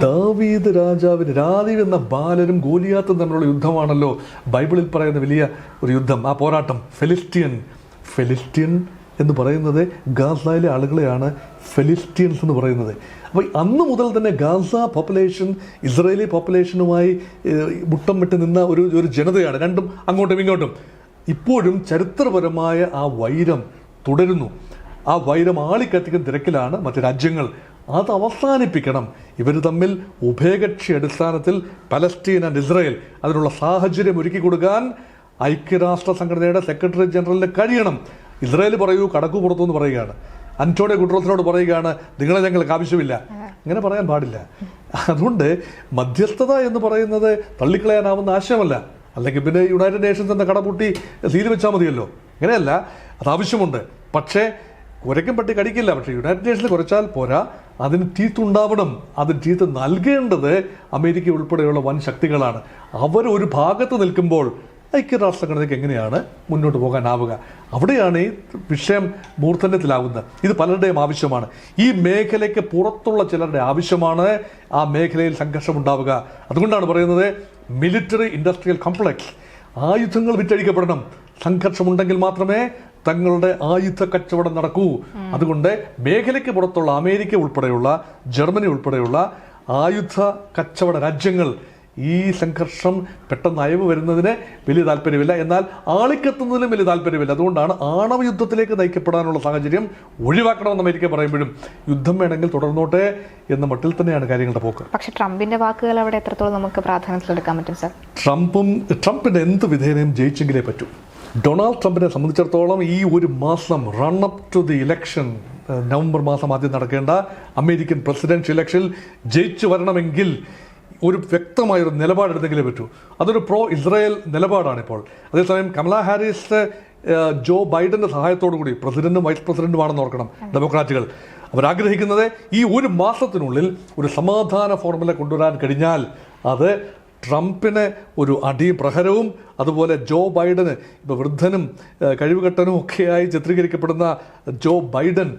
ദാവീദ് രാജാവിന് രാജീവ് എന്ന ബാലനും ഗോലിയാത്തും തമ്മിലുള്ള യുദ്ധമാണല്ലോ ബൈബിളിൽ പറയുന്ന വലിയ ഒരു യുദ്ധം. ആ പോരാട്ടം ഫെലിസ്റ്റിയൻ ഫെലിസ്റ്റിയൻ എന്ന് പറയുന്നത് ഗാസയിലെ ആളുകളെയാണ് ഫെലിസ്ത്യൻസ് എന്ന് പറയുന്നത്. അപ്പോൾ അന്ന് മുതൽ തന്നെ ഗാസ പോപ്പുലേഷൻ ഇസ്രയേലി പോപ്പുലേഷനുമായി മുട്ടം വിട്ട് നിന്ന ഒരു ഒരു ജനതയാണ്. രണ്ടും അങ്ങോട്ടും ഇങ്ങോട്ടും. ഇപ്പോഴും ചരിത്രപരമായ ആ വൈരം തുടരുന്നു. ആ വൈരം ആളിക്കത്തിക്കുന്ന തിരക്കിലാണ് മറ്റ് രാജ്യങ്ങൾ. അത് അവസാനിപ്പിക്കണം. ഇവർ തമ്മിൽ ഉഭയകക്ഷി അടിസ്ഥാനത്തിൽ പലസ്തീൻ ആൻഡ് ഇസ്രായേൽ അതിനുള്ള സാഹചര്യം ഒരുക്കി കൊടുക്കാൻ ഐക്യരാഷ്ട്ര സംഘടനയുടെ സെക്രട്ടറി ജനറലിന് കഴിയണം. ഇസ്രായേൽ പറയൂ കടക്കു പുറത്തു എന്ന് പറയുകയാണ്. അന്റോണിയോ ഗുട്രോസിനോട് പറയുകയാണ് നിങ്ങളെ ഞങ്ങൾക്ക് ആവശ്യമില്ല. അങ്ങനെ പറയാൻ പാടില്ല. അതുകൊണ്ട് മധ്യസ്ഥത എന്ന് പറയുന്നത് തള്ളിക്കളയാനാവുന്ന ആശയമല്ല. അല്ലെങ്കിൽ പിന്നെ യുണൈറ്റഡ് നേഷൻസ് എന്ന കടപൂട്ടി സീൽ വെച്ചാൽ മതിയല്ലോ. അങ്ങനെയല്ല അത് ആവശ്യമുണ്ട്. പക്ഷേ കുരയ്ക്കും പട്ടി കടിക്കില്ല. പക്ഷേ യുണൈറ്റഡ് നേഷൻസ് കുറച്ചാൽ പോരാ. അതിന് ടീത്ത് ഉണ്ടാവണം. അതിന് ടീത്ത് നൽകേണ്ടത് അമേരിക്ക ഉൾപ്പെടെയുള്ള വൻ ശക്തികളാണ്. അവർ ഒരു ഭാഗത്ത് നിൽക്കുമ്പോൾ ഐക്യരാഷ്ട്ര സംഘടനയ്ക്ക് എങ്ങനെയാണ് മുന്നോട്ട് പോകാനാവുക? അവിടെയാണ് ഈ വിഷയം മൂർധന്യത്തിലാവുന്നത്. ഇത് പലരുടെയും ആവശ്യമാണ്. ഈ മേഖലയ്ക്ക് പുറത്തുള്ള ചിലരുടെ ആവശ്യമാണ് ആ മേഖലയിൽ സംഘർഷം ഉണ്ടാവുക അതുകൊണ്ടാണ് പറയുന്നത് മിലിറ്ററി ഇൻഡസ്ട്രിയൽ കോംപ്ലക്സ് ആയുധങ്ങൾ വിറ്റഴിക്കപ്പെടണം. സംഘർഷമുണ്ടെങ്കിൽ മാത്രമേ തങ്ങളുടെ ആയുധ കച്ചവടം നടക്കൂ. അതുകൊണ്ട് മേഖലയ്ക്ക് പുറത്തുള്ള അമേരിക്ക ഉൾപ്പെടെയുള്ള ജർമ്മനി ഉൾപ്പെടെയുള്ള ആയുധ കച്ചവട രാജ്യങ്ങൾ ഈ സംഘർഷം പെട്ടെന്ന് അയവ് വരുന്നതിന് വലിയ താല്പര്യമില്ല. എന്നാൽ ആളിക്കത്തുന്നതിലും വലിയ താല്പര്യമില്ല. അതുകൊണ്ടാണ് ആണവ യുദ്ധത്തിലേക്ക് നയിക്കപ്പെടാനുള്ള സാഹചര്യം ഒഴിവാക്കണമെന്ന് അമേരിക്ക പറയുമ്പോഴും യുദ്ധം വേണമെങ്കിൽ തുടർന്നോട്ടെ എന്ന മട്ടിൽ തന്നെയാണ് കാര്യങ്ങളുടെ പോക്ക്. പക്ഷേ ട്രംപിന്റെ വാക്കുകൾ അവിടെ എത്രത്തോളം നമുക്ക് പ്രാധാന്യത്തിലെടുക്കാൻ പറ്റും സർ? ട്രംപും ട്രംപിന്റെ എന്ത് വിധേനയും ജയിച്ചെങ്കിലേ പറ്റൂ. ഡൊണാൾഡ് ട്രംപിനെ സംബന്ധിച്ചിടത്തോളം ഈ ഒരു മാസം run up to the election November മാസം ആദ്യം നടക്കേണ്ട അമേരിക്കൻ പ്രസിഡൻഷ്യൽ ഇലക്ഷനിൽ ജയിച്ചു വരണമെങ്കിൽ ഒരു വ്യക്തമായൊരു നിലപാടെടുത്തെങ്കിലേ പറ്റൂ. അതൊരു പ്രോ ഇസ്രായേൽ നിലപാടാണ് ഇപ്പോൾ അതേസമയം കമല ഹാരിസ് ജോ ബൈഡന്റെ സഹായത്തോടു കൂടി പ്രസിഡന്റും വൈസ് പ്രസിഡന്റുമാണെന്ന് ഓർക്കണം ഡെമോക്രാറ്റുകൾ. അവരാഗ്രഹിക്കുന്നത് ഈ ഒരു മാസത്തിനുള്ളിൽ ഒരു സമാധാന ഫോർമുല കൊണ്ടുവരാൻ കഴിഞ്ഞാൽ അത് ട്രംപിന് ഒരു അടിപ്രഹരവും പ്രഹരവും അതുപോലെ ജോ ബൈഡന് ഇപ്പോൾ വൃദ്ധനും കഴിവുകെട്ടനും ഒക്കെയായി ചിത്രീകരിക്കപ്പെടുന്ന ജോ ബൈഡൻ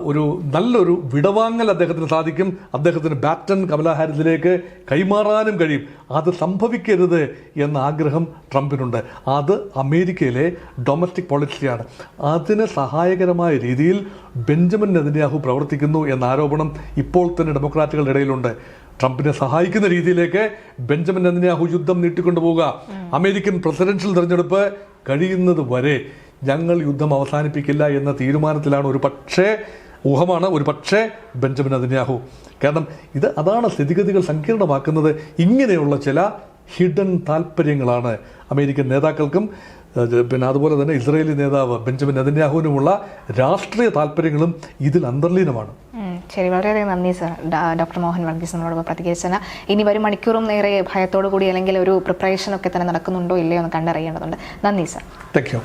ഒരു നല്ലൊരു വിടവാങ്ങൽ അദ്ദേഹത്തിന് സാധിക്കും. അദ്ദേഹത്തിന് ബാറ്റൺ കമലാ ഹാരിസിലേക്ക് കൈമാറാനും കഴിയും. അത് സംഭവിക്കരുത് എന്ന ആഗ്രഹം ട്രംപിനുണ്ട്. അത് അമേരിക്കയിലെ ഡൊമസ്റ്റിക് പോളിസിയാണ്. അതിന് സഹായകരമായ രീതിയിൽ ബെഞ്ചമിൻ നെതന്യാഹു പ്രവർത്തിക്കുന്നു എന്ന ആരോപണം ഇപ്പോൾ തന്നെ ഡെമോക്രാറ്റുകളുടെ ഇടയിലുണ്ട്. ട്രംപിനെ സഹായിക്കുന്ന രീതിയിലേക്ക് ബെഞ്ചമിൻ നെതന്യാഹു യുദ്ധം നീട്ടിക്കൊണ്ടുപോവുക. അമേരിക്കൻ പ്രസിഡൻഷ്യൽ തെരഞ്ഞെടുപ്പ് കഴിയുന്നത് വരെ ഞങ്ങൾ യുദ്ധം അവസാനിപ്പിക്കില്ല എന്ന തീരുമാനത്തിലാണ് ഒരു പക്ഷേ ഊഹമാണ്. ഒരു പക്ഷേ ബെഞ്ചമിൻ അതിന്യാഹു കാരണം ഇത് അതാണ് സ്ഥിതിഗതികൾ സങ്കീർണമാക്കുന്നത്. ഇങ്ങനെയുള്ള ചില ഹിഡൻ താല്പര്യങ്ങളാണ് അമേരിക്കൻ നേതാക്കൾക്കും പിന്നെ അതുപോലെ തന്നെ ഇസ്രയേലി നേതാവ് ബെഞ്ചമിൻ നെതന്യാഹുവിനുമുള്ള രാഷ്ട്രീയ താല്പര്യങ്ങളും ഇതിൽ അന്തർലീനമാണ്. ശരി. വളരെയധികം നന്ദി സർ. ഡോക്ടർ മോഹൻ വർഗീസ് നമ്മളോട് പ്രതികരിച്ചതിന്. ഇനി വരും മണിക്കൂറും നേരെ ഭയത്തോടു കൂടി അല്ലെങ്കിൽ ഒരു പ്രിപ്പറേഷൻ ഒക്കെ തന്നെ നടക്കുന്നുണ്ടോ ഇല്ലയോ എന്ന് കണ്ടറിയേണ്ടതുണ്ട്. നന്ദി സർ. Thank you.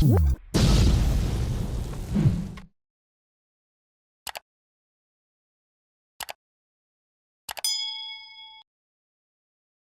Whoop.